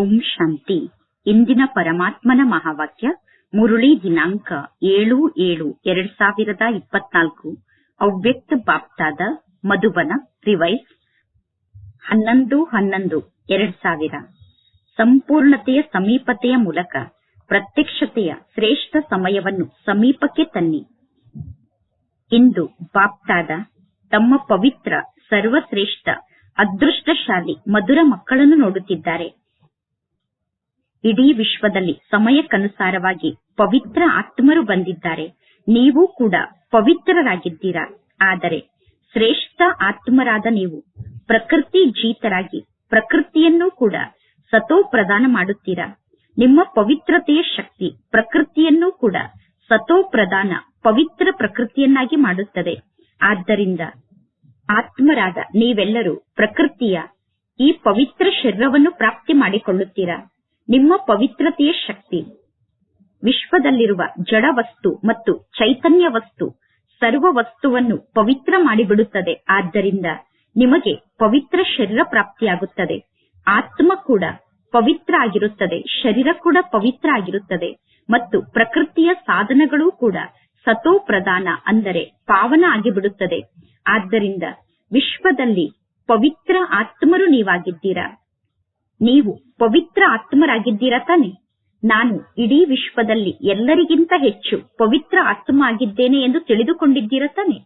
ಓಂ ಶಾಂತಿ. ಇಂದಿನ ಪರಮಾತ್ಮನ ಮಹಾವಾಕ್ಯ, ಮುರುಳಿ ದಿನಾಂಕ ಏಳು ಏಳು ಎರಡ್ ಸಾವಿರದ ಇಪ್ಪತ್ನಾಲ್ಕು. ಅವ್ಯಕ್ತ ಬಾಪ್ತಾದ ಮಧುಬನ ರಿವೈಸ್ ಹನ್ನೊಂದು ಹನ್ನೊಂದು ಎರಡ್ ಸಾವಿರ. ಸಂಪೂರ್ಣತೆಯ ಸಮೀಪತೆಯ ಮೂಲಕ ಪ್ರತ್ಯಕ್ಷತೆಯ ಶ್ರೇಷ್ಠ ಸಮಯವನ್ನು ಸಮೀಪಕ್ಕೆ ತನ್ನಿ. ಇಂದು ಬಾಪ್ತಾದ ತಮ್ಮ ಪವಿತ್ರ, ಸರ್ವಶ್ರೇಷ್ಠ, ಅದೃಷ್ಟಶಾಲಿ ಮಧುರ ಮಕ್ಕಳನ್ನು ನೋಡುತ್ತಿದ್ದಾರೆ. ಇಡೀ ವಿಶ್ವದಲ್ಲಿ ಸಮಯಕ್ಕನುಸಾರವಾಗಿ ಪವಿತ್ರ ಆತ್ಮರು ಬಂದಿದ್ದಾರೆ. ನೀವು ಕೂಡ ಪವಿತ್ರರಾಗಿದ್ದೀರಾ? ಆದರೆ ಶ್ರೇಷ್ಠ ಆತ್ಮರಾದ ನೀವು ಪ್ರಕೃತಿ ಜೀತರಾಗಿ ಪ್ರಕೃತಿಯನ್ನೂ ಕೂಡ ಸತೋ ಪ್ರದಾನ ಮಾಡುತ್ತೀರಾ? ನಿಮ್ಮ ಪವಿತ್ರತೆಯ ಶಕ್ತಿ ಪ್ರಕೃತಿಯನ್ನೂ ಕೂಡ ಸತೋ ಪ್ರದಾನ ಪವಿತ್ರ ಪ್ರಕೃತಿಯನ್ನಾಗಿ ಮಾಡುತ್ತದೆ. ಆದ್ದರಿಂದ ಆತ್ಮರಾದ ನೀವೆಲ್ಲರೂ ಪ್ರಕೃತಿಯ ಈ ಪವಿತ್ರ ಶರೀರವನ್ನು ಪ್ರಾಪ್ತಿ ಮಾಡಿಕೊಳ್ಳುತ್ತೀರಾ? ನಿಮ್ಮ ಪವಿತ್ರತೆಯ ಶಕ್ತಿ. ವಿಶ್ವದಲ್ಲಿರುವ ಜಡ ವಸ್ತು ಮತ್ತು ಚೈತನ್ಯ ವಸ್ತು ಸರ್ವ ವಸ್ತುವನ್ನು ಪವಿತ್ರ ಮಾಡಿಬಿಡುತ್ತದೆ. ಆದ್ದರಿಂದ ನಿಮಗೆ ಪವಿತ್ರ ಶರೀರ ಪ್ರಾಪ್ತಿಯಾಗುತ್ತದೆ. ಆತ್ಮ ಕೂಡ ಪವಿತ್ರ ಆಗಿರುತ್ತದೆ. ಶರೀರ ಕೂಡ ಪವಿತ್ರ ಆಗಿರುತ್ತದೆ. ಮತ್ತು ಪ್ರಕೃತಿಯ ಸಾಧನಗಳು ಕೂಡ ಸತೋ ಪ್ರಧಾನ ಅಂದರೆ ಪಾವನ ಆಗಿಬಿಡುತ್ತದೆ. ಆದ್ದರಿಂದ ವಿಶ್ವದಲ್ಲಿ ಪವಿತ್ರ ಆತ್ಮರು ನೀವಾಗಿದ್ದೀರಾ? ನೀವು ಪವಿತ್ರ ಆತ್ಮರಾಗಿದ್ದೀರಾ ತಾನೆ? ನಾನು ಇಡೀ ವಿಶ್ವದಲ್ಲಿ ಎಲ್ಲರಿಗಿಂತ ಹೆಚ್ಚು ಪವಿತ್ರ ಆತ್ಮ ಆಗಿದ್ದೇನೆ ಎಂದು ತಿಳಿದುಕೊಂಡಿದ್ದೀರ ತಾನೆ?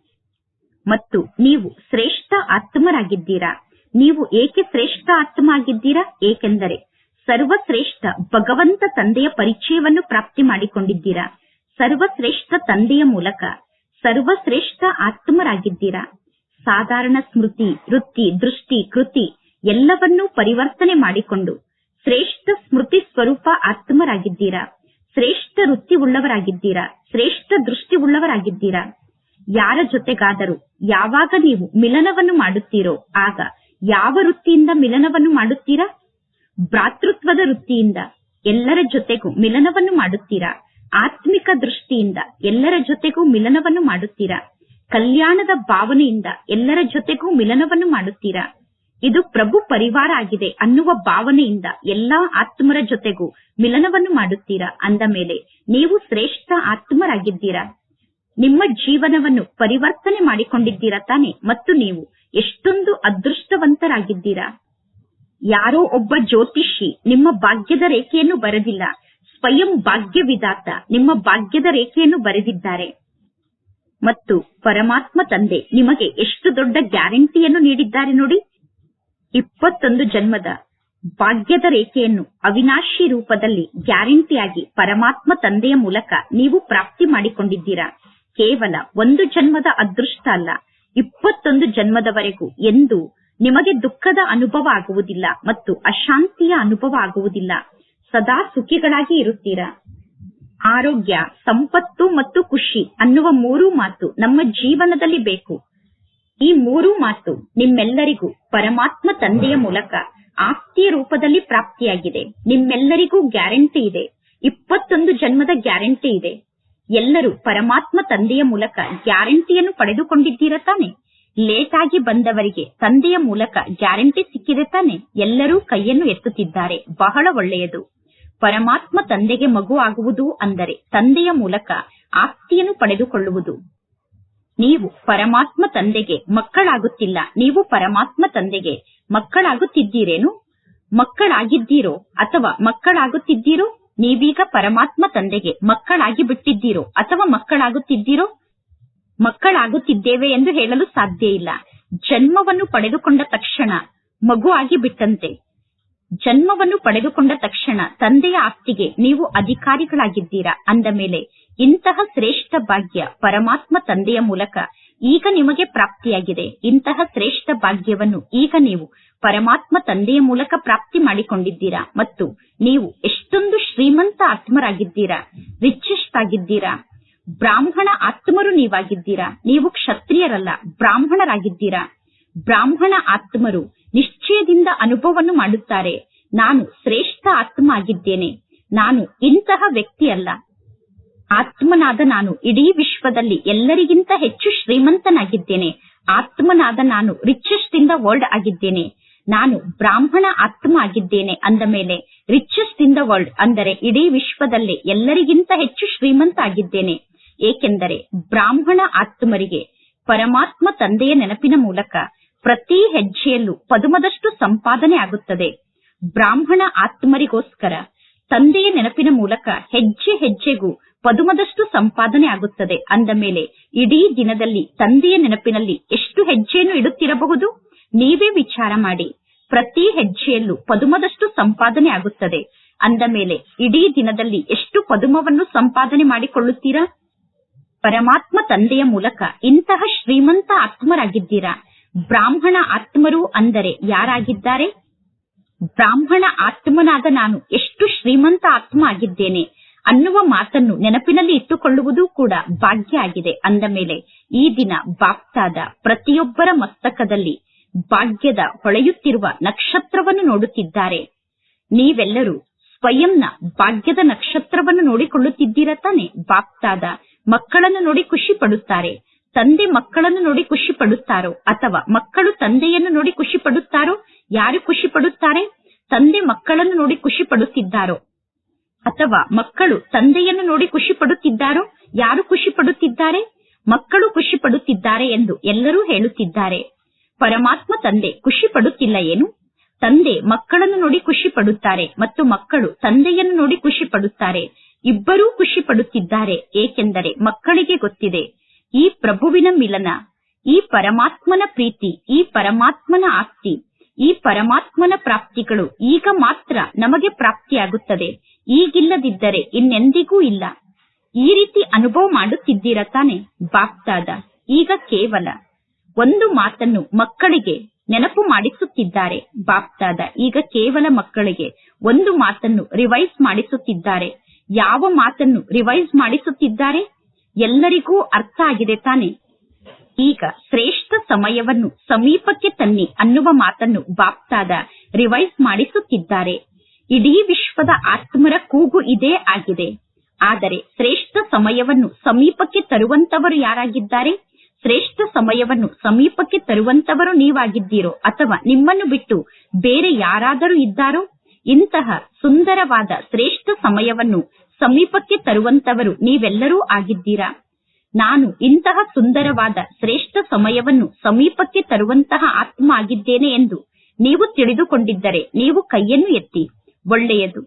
ಮತ್ತು ನೀವು ಶ್ರೇಷ್ಠ ಆತ್ಮರಾಗಿದ್ದೀರಾ? ನೀವು ಏಕೆ ಶ್ರೇಷ್ಠ ಆತ್ಮ ಆಗಿದ್ದೀರಾ ಏಕೆಂದರೆ ಸರ್ವಶ್ರೇಷ್ಠ ಭಗವಂತ ತಂದೆಯ ಪರಿಚಯವನ್ನು ಪ್ರಾಪ್ತಿ ಮಾಡಿಕೊಂಡಿದ್ದೀರಾ? ಸರ್ವಶ್ರೇಷ್ಠ ತಂದೆಯ ಮೂಲಕ ಸರ್ವಶ್ರೇಷ್ಠ ಆತ್ಮರಾಗಿದ್ದೀರಾ? ಸಾಧಾರಣ ಸ್ಮೃತಿ, ವೃತ್ತಿ, ದೃಷ್ಟಿ, ಕೃತಿ ಎಲ್ಲವನ್ನೂ ಪರಿವರ್ತನೆ ಮಾಡಿಕೊಂಡು ಶ್ರೇಷ್ಠ ಸ್ಮೃತಿ ಸ್ವರೂಪ ಆತ್ಮರಾಗಿದ್ದೀರಾ? ಶ್ರೇಷ್ಠ ವೃತ್ತಿ ಉಳ್ಳವರಾಗಿದ್ದೀರಾ? ಶ್ರೇಷ್ಠ ದೃಷ್ಟಿ ಉಳ್ಳವರಾಗಿದ್ದೀರಾ? ಯಾರ ಜೊತೆಗಾದರೂ ಯಾವಾಗ ನೀವು ಮಿಲನವನ್ನು ಮಾಡುತ್ತೀರೋ, ಆಗ ಯಾವ ವೃತ್ತಿಯಿಂದ ಮಿಲನವನ್ನು ಮಾಡುತ್ತೀರಾ? ಭ್ರಾತೃತ್ವದ ವೃತ್ತಿಯಿಂದ ಎಲ್ಲರ ಜೊತೆಗೂ ಮಿಲನವನ್ನು ಮಾಡುತ್ತೀರಾ? ಆತ್ಮಿಕ ದೃಷ್ಟಿಯಿಂದ ಎಲ್ಲರ ಜೊತೆಗೂ ಮಿಲನವನ್ನು ಮಾಡುತ್ತೀರಾ? ಕಲ್ಯಾಣದ ಭಾವನೆಯಿಂದ ಎಲ್ಲರ ಜೊತೆಗೂ ಮಿಲನವನ್ನು ಮಾಡುತ್ತೀರಾ? ಇದು ಪ್ರಭು ಪರಿವಾರ ಆಗಿದೆ ಅನ್ನುವ ಭಾವನೆಯಿಂದ ಎಲ್ಲಾ ಆತ್ಮರ ಜೊತೆಗೂ ಮಿಲನವನ್ನು ಮಾಡುತ್ತೀರಾ? ಅಂದ ಮೇಲೆ, ನೀವು ಶ್ರೇಷ್ಠ ಆತ್ಮರಾಗಿದ್ದೀರಾ? ನಿಮ್ಮ ಜೀವನವನ್ನು ಪರಿವರ್ತನೆ ಮಾಡಿಕೊಂಡಿದ್ದೀರಾ ತಾನೆ? ಮತ್ತು ನೀವು ಎಷ್ಟೊಂದು ಅದೃಷ್ಟವಂತರಾಗಿದ್ದೀರಾ? ಯಾರೋ ಒಬ್ಬ ಜ್ಯೋತಿಷಿ ನಿಮ್ಮ ಭಾಗ್ಯದ ರೇಖೆಯನ್ನು ಬರೆದಿಲ್ಲ. ಸ್ವಯಂ ಭಾಗ್ಯ ವಿಧಾತ ನಿಮ್ಮ ಭಾಗ್ಯದ ರೇಖೆಯನ್ನು ಬರೆದಿದ್ದಾರೆ. ಮತ್ತು ಪರಮಾತ್ಮ ತಂದೆ ನಿಮಗೆ ಎಷ್ಟು ದೊಡ್ಡ ಗ್ಯಾರಂಟಿಯನ್ನು ನೀಡಿದ್ದಾರೆ ನೋಡಿ. ಇಪ್ಪತ್ತೊಂದು ಜನ್ಮದ ಭಾಗ್ಯದ ರೇಖೆಯನ್ನು ಅವಿನಾಶಿ ರೂಪದಲ್ಲಿ ಗ್ಯಾರಂಟಿಯಾಗಿ ಪರಮಾತ್ಮ ತಂದೆಯ ಮೂಲಕ ನೀವು ಪ್ರಾಪ್ತಿ ಮಾಡಿಕೊಂಡಿದ್ದೀರಾ? ಕೇವಲ ಒಂದು ಜನ್ಮದ ಅದೃಷ್ಟ ಅಲ್ಲ, ಇಪ್ಪತ್ತೊಂದು ಜನ್ಮದವರೆಗೂ ಎಂದು ನಿಮಗೆ ದುಃಖದ ಅನುಭವ ಆಗುವುದಿಲ್ಲ ಮತ್ತು ಅಶಾಂತಿಯ ಅನುಭವ ಆಗುವುದಿಲ್ಲ. ಸದಾ ಸುಖಿಗಳಾಗಿ ಇರುತ್ತೀರಾ? ಆರೋಗ್ಯ, ಸಂಪತ್ತು ಮತ್ತು ಖುಷಿ ಅನ್ನುವ ಮೂರು ಮಾತು ನಮ್ಮ ಜೀವನದಲ್ಲಿ ಬೇಕು. ಈ ಮೂರು ಮಾತು ನಿಮ್ಮೆಲ್ಲರಿಗೂ ಪರಮಾತ್ಮ ತಂದೆಯ ಮೂಲಕ ಆಸ್ತಿಯ ರೂಪದಲ್ಲಿ ಪ್ರಾಪ್ತಿಯಾಗಿದೆ. ನಿಮ್ಮೆಲ್ಲರಿಗೂ ಗ್ಯಾರಂಟಿ ಇದೆ. ಇಪ್ಪತ್ತೊಂದು ಜನ್ಮದ ಗ್ಯಾರಂಟಿ ಇದೆ. ಎಲ್ಲರೂ ಪರಮಾತ್ಮ ತಂದೆಯ ಮೂಲಕ ಗ್ಯಾರಂಟಿಯನ್ನು ಪಡೆದುಕೊಂಡಿದ್ದೀರ ತಾನೆ? ಲೇಟ್ ಆಗಿ ಬಂದವರಿಗೆ ತಂದೆಯ ಮೂಲಕ ಗ್ಯಾರಂಟಿ ಸಿಕ್ಕಿದೆ ತಾನೆ? ಎಲ್ಲರೂ ಕೈಯನ್ನು ಎತ್ತುತ್ತಿದ್ದಾರೆ. ಬಹಳ ಒಳ್ಳೆಯದು. ಪರಮಾತ್ಮ ತಂದೆಗೆ ಮಗು ಆಗುವುದು ಅಂದರೆ ತಂದೆಯ ಮೂಲಕ ಆಸ್ತಿಯನ್ನು ಪಡೆದುಕೊಳ್ಳುವುದು. ನೀವು ಪರಮಾತ್ಮ ತಂದೆಗೆ ಮಕ್ಕಳಾಗುತ್ತಿಲ್ಲ. ನೀವು ಪರಮಾತ್ಮ ತಂದೆಗೆ ಮಕ್ಕಳಾಗುತ್ತಿದ್ದೀರೇನು? ಮಕ್ಕಳಾಗಿದ್ದೀರೋ ಅಥವಾ ಮಕ್ಕಳಾಗುತ್ತಿದ್ದೀರೋ? ನೀವೀಗ ಪರಮಾತ್ಮ ತಂದೆಗೆ ಮಕ್ಕಳಾಗಿ ಬಿಟ್ಟಿದ್ದೀರೋ ಅಥವಾ ಮಕ್ಕಳಾಗುತ್ತಿದ್ದೀರೋ? ಮಕ್ಕಳಾಗುತ್ತಿದ್ದೇವೆ ಎಂದು ಹೇಳಲು ಸಾಧ್ಯ ಇಲ್ಲ. ಜನ್ಮವನ್ನು ಪಡೆದುಕೊಂಡ ತಕ್ಷಣ ಮಗು ಆಗಿ ಬಿಟ್ಟಂತೆ. ಜನ್ಮವನ್ನು ಪಡೆದುಕೊಂಡ ತಕ್ಷಣ ತಂದೆಯ ಆಸ್ತಿಗೆ ನೀವು ಅಧಿಕಾರಿಗಳಾಗಿದ್ದೀರಾ? ಅಂದ ಮೇಲೆ ಇಂತಹ ಶ್ರೇಷ್ಠ ಭಾಗ್ಯ ಪರಮಾತ್ಮ ತಂದೆಯ ಮೂಲಕ ಈಗ ನಿಮಗೆ ಪ್ರಾಪ್ತಿಯಾಗಿದೆ. ಇಂತಹ ಶ್ರೇಷ್ಠ ಭಾಗ್ಯವನ್ನು ಈಗ ನೀವು ಪರಮಾತ್ಮ ತಂದೆಯ ಮೂಲಕ ಪ್ರಾಪ್ತಿ ಮಾಡಿಕೊಂಡಿದ್ದೀರಾ? ಮತ್ತು ನೀವು ಎಷ್ಟೊಂದು ಶ್ರೀಮಂತ ಆತ್ಮರಾಗಿದ್ದೀರಾ? ರಿಚೆಸ್ಟ್ ಆಗಿದ್ದೀರಾ ಬ್ರಾಹ್ಮಣ ಆತ್ಮರು ನೀವಾಗಿದ್ದೀರಾ? ನೀವು ಕ್ಷತ್ರಿಯರಲ್ಲ, ಬ್ರಾಹ್ಮಣರಾಗಿದ್ದೀರಾ? ಬ್ರಾಹ್ಮಣ ಆತ್ಮರು ನಿಶ್ಚಯದಿಂದ ಅನುಭವವನ್ನು ಮಾಡುತ್ತಾರೆ. ನಾನು ಶ್ರೇಷ್ಠ ಆತ್ಮ ಆಗಿದ್ದೇನೆ. ನಾನು ಇಂತಹ ವ್ಯಕ್ತಿಯಲ್ಲ ಆತ್ಮನಾದ ನಾನು ಇಡೀ ವಿಶ್ವದಲ್ಲಿ ಎಲ್ಲರಿಗಿಂತ ಹೆಚ್ಚು ಶ್ರೀಮಂತನಾಗಿದ್ದೇನೆ. ಆತ್ಮನಾದ ನಾನು ರಿಚೆಸ್ಟ್ ಇನ್ ವರ್ಲ್ಡ್ ಆಗಿದ್ದೇನೆ. ನಾನು ಬ್ರಾಹ್ಮಣ ಆತ್ಮ ಆಗಿದ್ದೇನೆ ಅಂದ ಮೇಲೆ ರಿಚೆಸ್ಟ್ ಇನ್ ದ ವರ್ಲ್ಡ್ ಅಂದರೆ ಇಡೀ ವಿಶ್ವದಲ್ಲಿ ಎಲ್ಲರಿಗಿಂತ ಹೆಚ್ಚು ಶ್ರೀಮಂತ ಆಗಿದ್ದೇನೆ. ಏಕೆಂದರೆ ಬ್ರಾಹ್ಮಣ ಆತ್ಮರಿಗೆ ಪರಮಾತ್ಮ ತಂದೆಯ ನೆನಪಿನ ಮೂಲಕ ಪ್ರತಿ ಹೆಜ್ಜೆಯಲ್ಲೂ ಪದುಮದಷ್ಟು ಸಂಪಾದನೆ ಆಗುತ್ತದೆ. ಬ್ರಾಹ್ಮಣ ಆತ್ಮರಿಗೋಸ್ಕರ ತಂದೆಯ ನೆನಪಿನ ಮೂಲಕ ಹೆಜ್ಜೆ ಹೆಜ್ಜೆಗೂ ಪದುಮದಷ್ಟು ಸಂಪಾದನೆ ಆಗುತ್ತದೆ. ಅಂದ ಮೇಲೆ ಇಡೀ ದಿನದಲ್ಲಿ ತಂದೆಯ ನೆನಪಿನಲ್ಲಿ ಎಷ್ಟು ಹೆಜ್ಜೆಯನ್ನು ಇಡುತ್ತಿರಬಹುದು? ನೀವೇ ವಿಚಾರ ಮಾಡಿ. ಪ್ರತಿ ಹೆಜ್ಜೆಯಲ್ಲೂ ಪದುಮದಷ್ಟು ಸಂಪಾದನೆ ಆಗುತ್ತದೆ. ಅಂದ ಮೇಲೆ ಇಡೀ ದಿನದಲ್ಲಿ ಎಷ್ಟು ಪದುಮವನ್ನು ಸಂಪಾದನೆ ಮಾಡಿಕೊಳ್ಳುತ್ತೀರಾ? ಪರಮಾತ್ಮ ತಂದೆಯ ಮೂಲಕ ಇಂತಹ ಶ್ರೀಮಂತ ಆತ್ಮರಾಗಿದ್ದೀರಾ? ಬ್ರಾಹ್ಮಣ ಆತ್ಮರು ಅಂದರೆ ಯಾರಾಗಿದ್ದಾರೆ? ಬ್ರಾಹ್ಮಣ ಆತ್ಮನಾದ ನಾನು ಎಷ್ಟು ಶ್ರೀಮಂತ ಆತ್ಮ ಆಗಿದ್ದೇನೆ. ಅನ್ನುವ ಮಾತನ್ನು ನೆನಪಿನಲ್ಲಿ ಇಟ್ಟುಕೊಳ್ಳುವುದು ಕೂಡ ಭಾಗ್ಯ ಆಗಿದೆ. ಅಂದ ಮೇಲೆ ಈ ದಿನ ಬಾಪ್ತಾದ ಪ್ರತಿಯೊಬ್ಬರ ಮಸ್ತಕದಲ್ಲಿ ಭಾಗ್ಯದ ಹೊಳೆಯುತ್ತಿರುವ ನಕ್ಷತ್ರವನ್ನು ನೋಡುತ್ತಿದ್ದಾರೆ. ನೀವೆಲ್ಲರೂ ಸ್ವಯಂನ ಭಾಗ್ಯದ ನಕ್ಷತ್ರವನ್ನು ನೋಡಿಕೊಳ್ಳುತ್ತಿದ್ದೀರ ತಾನೆ? ಬಾಪ್ತಾದ ಮಕ್ಕಳನ್ನು ನೋಡಿ ಖುಷಿ ಪಡುತ್ತಾರೆ ತಂದೆ ಮಕ್ಕಳನ್ನು ನೋಡಿ ಖುಷಿ ಪಡುತ್ತಾರೋ ಅಥವಾ ಮಕ್ಕಳು ತಂದೆಯನ್ನು ನೋಡಿ ಖುಷಿ ಪಡುತ್ತಾರೋ ಯಾರು ಖುಷಿ ಪಡುತ್ತಾರೆ ತಂದೆ ಮಕ್ಕಳನ್ನು ನೋಡಿ ಖುಷಿ ಪಡುತ್ತಿದ್ದಾರೋ ಅಥವಾ ಮಕ್ಕಳು ತಂದೆಯನ್ನು ನೋಡಿ ಖುಷಿ ಪಡುತ್ತಿದ್ದಾರೋ ಯಾರು ಖುಷಿ ಪಡುತ್ತಿದ್ದಾರೆ ಮಕ್ಕಳು ಖುಷಿ ಪಡುತ್ತಿದ್ದಾರೆ ಎಂದು ಎಲ್ಲರೂ ಹೇಳುತ್ತಿದ್ದಾರೆ. ಪರಮಾತ್ಮ ತಂದೆ ಖುಷಿ ಪಡುತ್ತಿಲ್ಲ ಏನು? ತಂದೆ ಮಕ್ಕಳನ್ನು ನೋಡಿ ಖುಷಿ ಪಡುತ್ತಾರೆ ಮತ್ತು ಮಕ್ಕಳು ತಂದೆಯನ್ನು ನೋಡಿ ಖುಷಿ ಪಡುತ್ತಾರೆ ಇಬ್ಬರೂ ಖುಷಿ ಪಡುತ್ತಿದ್ದಾರೆ ಏಕೆಂದರೆ ಮಕ್ಕಳಿಗೆ ಗೊತ್ತಿದೆ. ಈ ಪ್ರಭುವಿನ ಮಿಲನ, ಈ ಪರಮಾತ್ಮನ ಪ್ರೀತಿ, ಈ ಪರಮಾತ್ಮನ ಆಸ್ತಿ, ಈ ಪರಮಾತ್ಮನ ಪ್ರಾಪ್ತಿಗಳು ಈಗ ಮಾತ್ರ ನಮಗೆ ಪ್ರಾಪ್ತಿಯಾಗುತ್ತದೆ. ಈಗಿಲ್ಲದಿದ್ದರೆ ಇನ್ನೆಂದಿಗೂ ಇಲ್ಲ. ಈ ರೀತಿ ಅನುಭವ ಮಾಡುತ್ತಿದ್ದೀರ ತಾನೆ? ಬಾಪ್ತಾದ, ಈಗ ಕೇವಲ ಒಂದು ಮಾತನ್ನು ಮಕ್ಕಳಿಗೆ ನೆನಪು ಮಾಡಿಸುತ್ತಿದ್ದಾರೆ. ಬಾಪ್ತಾದ, ಈಗ ಕೇವಲ ಮಕ್ಕಳಿಗೆ ಒಂದು ಮಾತನ್ನು ರಿವೈಸ್ ಮಾಡಿಸುತ್ತಿದ್ದಾರೆ. ಯಾವ ಮಾತನ್ನು ರಿವೈಸ್ ಮಾಡಿಸುತ್ತಿದ್ದಾರೆ? ಎಲ್ಲರಿಗೂ ಅರ್ಥ ಆಗಿದೆ ತಾನೆ? ಈಗ ಶ್ರೇಷ್ಠ ಸಮಯವನ್ನು ಸಮೀಪಕ್ಕೆ ತನ್ನಿ ಅನ್ನುವ ಮಾತನ್ನು ಬಾಪ್ತಾದ ರಿವೈಸ್ ಮಾಡಿಸುತ್ತಿದ್ದಾರೆ. ಇಡೀ ವಿಶ್ವದ ಆತ್ಮರ ಕೂಗು ಇದೇ ಆಗಿದೆ. ಆದರೆ ಶ್ರೇಷ್ಠ ಸಮಯವನ್ನು ಸಮೀಪಕ್ಕೆ ತರುವಂತವರು ಯಾರಾಗಿದ್ದಾರೆ? ಶ್ರೇಷ್ಠ ಸಮಯವನ್ನು ಸಮೀಪಕ್ಕೆ ತರುವಂತವರು ನೀವಾಗಿದ್ದೀರೋ ಅಥವಾ ನಿಮ್ಮನ್ನು ಬಿಟ್ಟು ಬೇರೆ ಯಾರಾದರೂ ಇದ್ದಾರೋ? ಇಂತಹ ಸುಂದರವಾದ ಶ್ರೇಷ್ಠ ಸಮಯವನ್ನು ಸಮೀಪಕ್ಕೆ ತರುವಂತವರು ನೀವೆಲ್ಲರೂ ಆಗಿದ್ದೀರಾ? ನಾನು ಇಂತಹ ಸುಂದರವಾದ ಶ್ರೇಷ್ಠ ಸಮಯವನ್ನು ಸಮೀಪಕ್ಕೆ ತರುವಂತಹ ಆತ್ಮ ಆಗಿದ್ದೇನೆ ಎಂದು ನೀವು ತಿಳಿದುಕೊಂಡಿದ್ದರೆ ನೀವು ಕೈಯನ್ನು ಎತ್ತಿ. ಒಳ್ಳೆಯದು.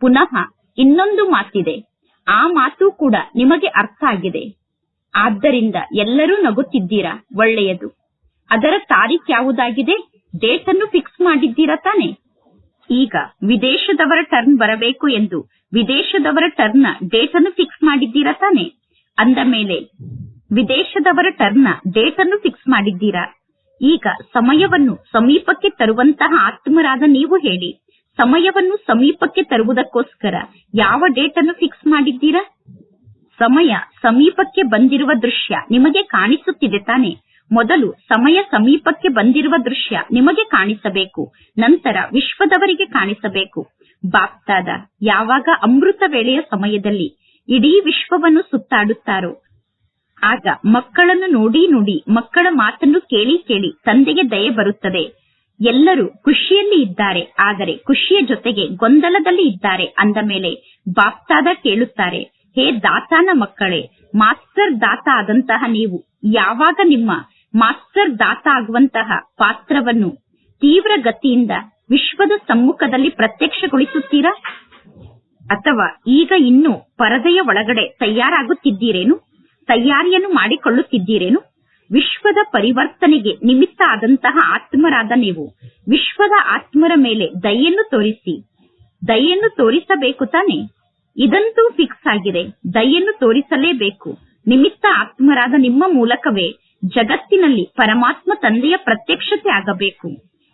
ಪುನಃ ಇನ್ನೊಂದು ಮಾತಿದೆ. ಆ ಮಾತು ಕೂಡ ನಿಮಗೆ ಅರ್ಥ ಆಗಿದೆ. ಆದ್ದರಿಂದ ಎಲ್ಲರೂ ನಗುತ್ತಿದ್ದೀರಾ? ಒಳ್ಳೆಯದು. ಅದರ ತಾರೀಖ್ ಯಾವುದಾಗಿದೆ? ಡೇಟ್ ಅನ್ನು ಫಿಕ್ಸ್ ಮಾಡಿದ್ದೀರಾ ತಾನೆ? ಈಗ ವಿದೇಶದವರ ಟರ್ನ್ ಬರಬೇಕು ಎಂದು ವಿದೇಶದವರ ಟರ್ನ್ ಡೇಟ್ ಅನ್ನು ಫಿಕ್ಸ್ ಮಾಡಿದ್ದೀರಾ ತಾನೆ? ಅಂದ ಮೇಲೆ ವಿದೇಶದವರ ಟರ್ನ್ ಡೇಟ್ ಅನ್ನು ಫಿಕ್ಸ್ ಮಾಡಿದ್ದೀರಾ? ಈಗ ಸಮಯವನ್ನು ಸಮೀಪಕ್ಕೆ ತರುವಂತಹ ಆತ್ಮರಾದ ನೀವು ಹೇಳಿ. ಸಮಯವನ್ನು ಸಮೀಪಕ್ಕೆ ತರುವುದಕ್ಕೋಸ್ಕರ ಯಾವ ಡೇಟ್ ಅನ್ನು ಫಿಕ್ಸ್ ಮಾಡಿದ್ದೀರಾ? ಸಮಯ ಸಮೀಪಕ್ಕೆ ಬಂದಿರುವ ದೃಶ್ಯ ನಿಮಗೆ ಕಾಣಿಸುತ್ತಿದೆ ತಾನೆ. ಮೊದಲು ಸಮಯ ಸಮೀಪಕ್ಕೆ ಬಂದಿರುವ ದೃಶ್ಯ ನಿಮಗೆ ಕಾಣಿಸಬೇಕು. ನಂತರ ವಿಶ್ವದವರಿಗೆ ಕಾಣಿಸಬೇಕು. ಬಾಪ್ತಾದ, ಯಾವಾಗ ಅಮೃತ ವೇಳೆಯ ಸಮಯದಲ್ಲಿ ಇಡೀ ವಿಶ್ವವನ್ನು ಸುತ್ತಾಡುತ್ತಾರೋ? ಆಗ ಮಕ್ಕಳನ್ನು ನೋಡಿ ನೋಡಿ ಮಕ್ಕಳ ಮಾತನ್ನು ಕೇಳಿ ಕೇಳಿ ತಂದೆಗೆ ದಯೆ ಬರುತ್ತದೆ. ಎಲ್ಲರೂ ಖುಷಿಯಲ್ಲಿ ಇದ್ದಾರೆ. ಆದರೆ ಖುಷಿಯ ಜೊತೆಗೆ ಗೊಂದಲದಲ್ಲಿ ಇದ್ದಾರೆ ಅಂದ ಮೇಲೆ ಬಾಪ್ತಾದ ಕೇಳುತ್ತಾರೆ, ಹೇ ದಾತಾನ ಮಕ್ಕಳೇ, ಮಾಸ್ಟರ್ ದಾತ ಆದಂತಹ ನೀವು, ಯಾವಾಗ ನಿಮ್ಮ ಮಾಸ್ಟರ್ ದಾತ ಆಗುವಂತಹ ಪಾತ್ರವನ್ನು ತೀವ್ರ ಗತಿಯಿಂದ ವಿಶ್ವದ ಸಮ್ಮುಖದಲ್ಲಿ ಪ್ರತ್ಯಕ್ಷಗೊಳಿಸುತ್ತೀರಾ? ಅಥವಾ ಈಗ ಇನ್ನೂ ಪರದೆಯ ಒಳಗಡೆ ತಯಾರಾಗುತ್ತಿದ್ದೀರೇನು? ತಯಾರಿಯನ್ನು ಮಾಡಿಕೊಳ್ಳುತ್ತಿದ್ದೀರೇನು? ವಿಶ್ವದ ಪರಿವರ್ತನೆಗೆ ನಿಮಿತ್ತ ಆದಂತಹ ಆತ್ಮರಾದ ನೀವು. ವಿಶ್ವದ ಆತ್ಮರ ಮೇಲೆ ದಯೆಯನ್ನು ತೋರಿಸಿ. ದಯೆಯನ್ನು ತೋರಿಸಬೇಕು ತಾನೆ? ಇದಂತೂ ಫಿಕ್ಸ್ ಆಗಿದೆ. ದಯೆಯನ್ನು ತೋರಿಸಲೇಬೇಕು. ನಿಮಿತ್ತ ಆತ್ಮರಾದ ನಿಮ್ಮ ಮೂಲಕವೇ ಜಗತ್ತಿನಲ್ಲಿ ಪರಮಾತ್ಮ ತಂದೆಯ ಪ್ರತ್ಯಕ್ಷತೆ ಆಗಬೇಕು.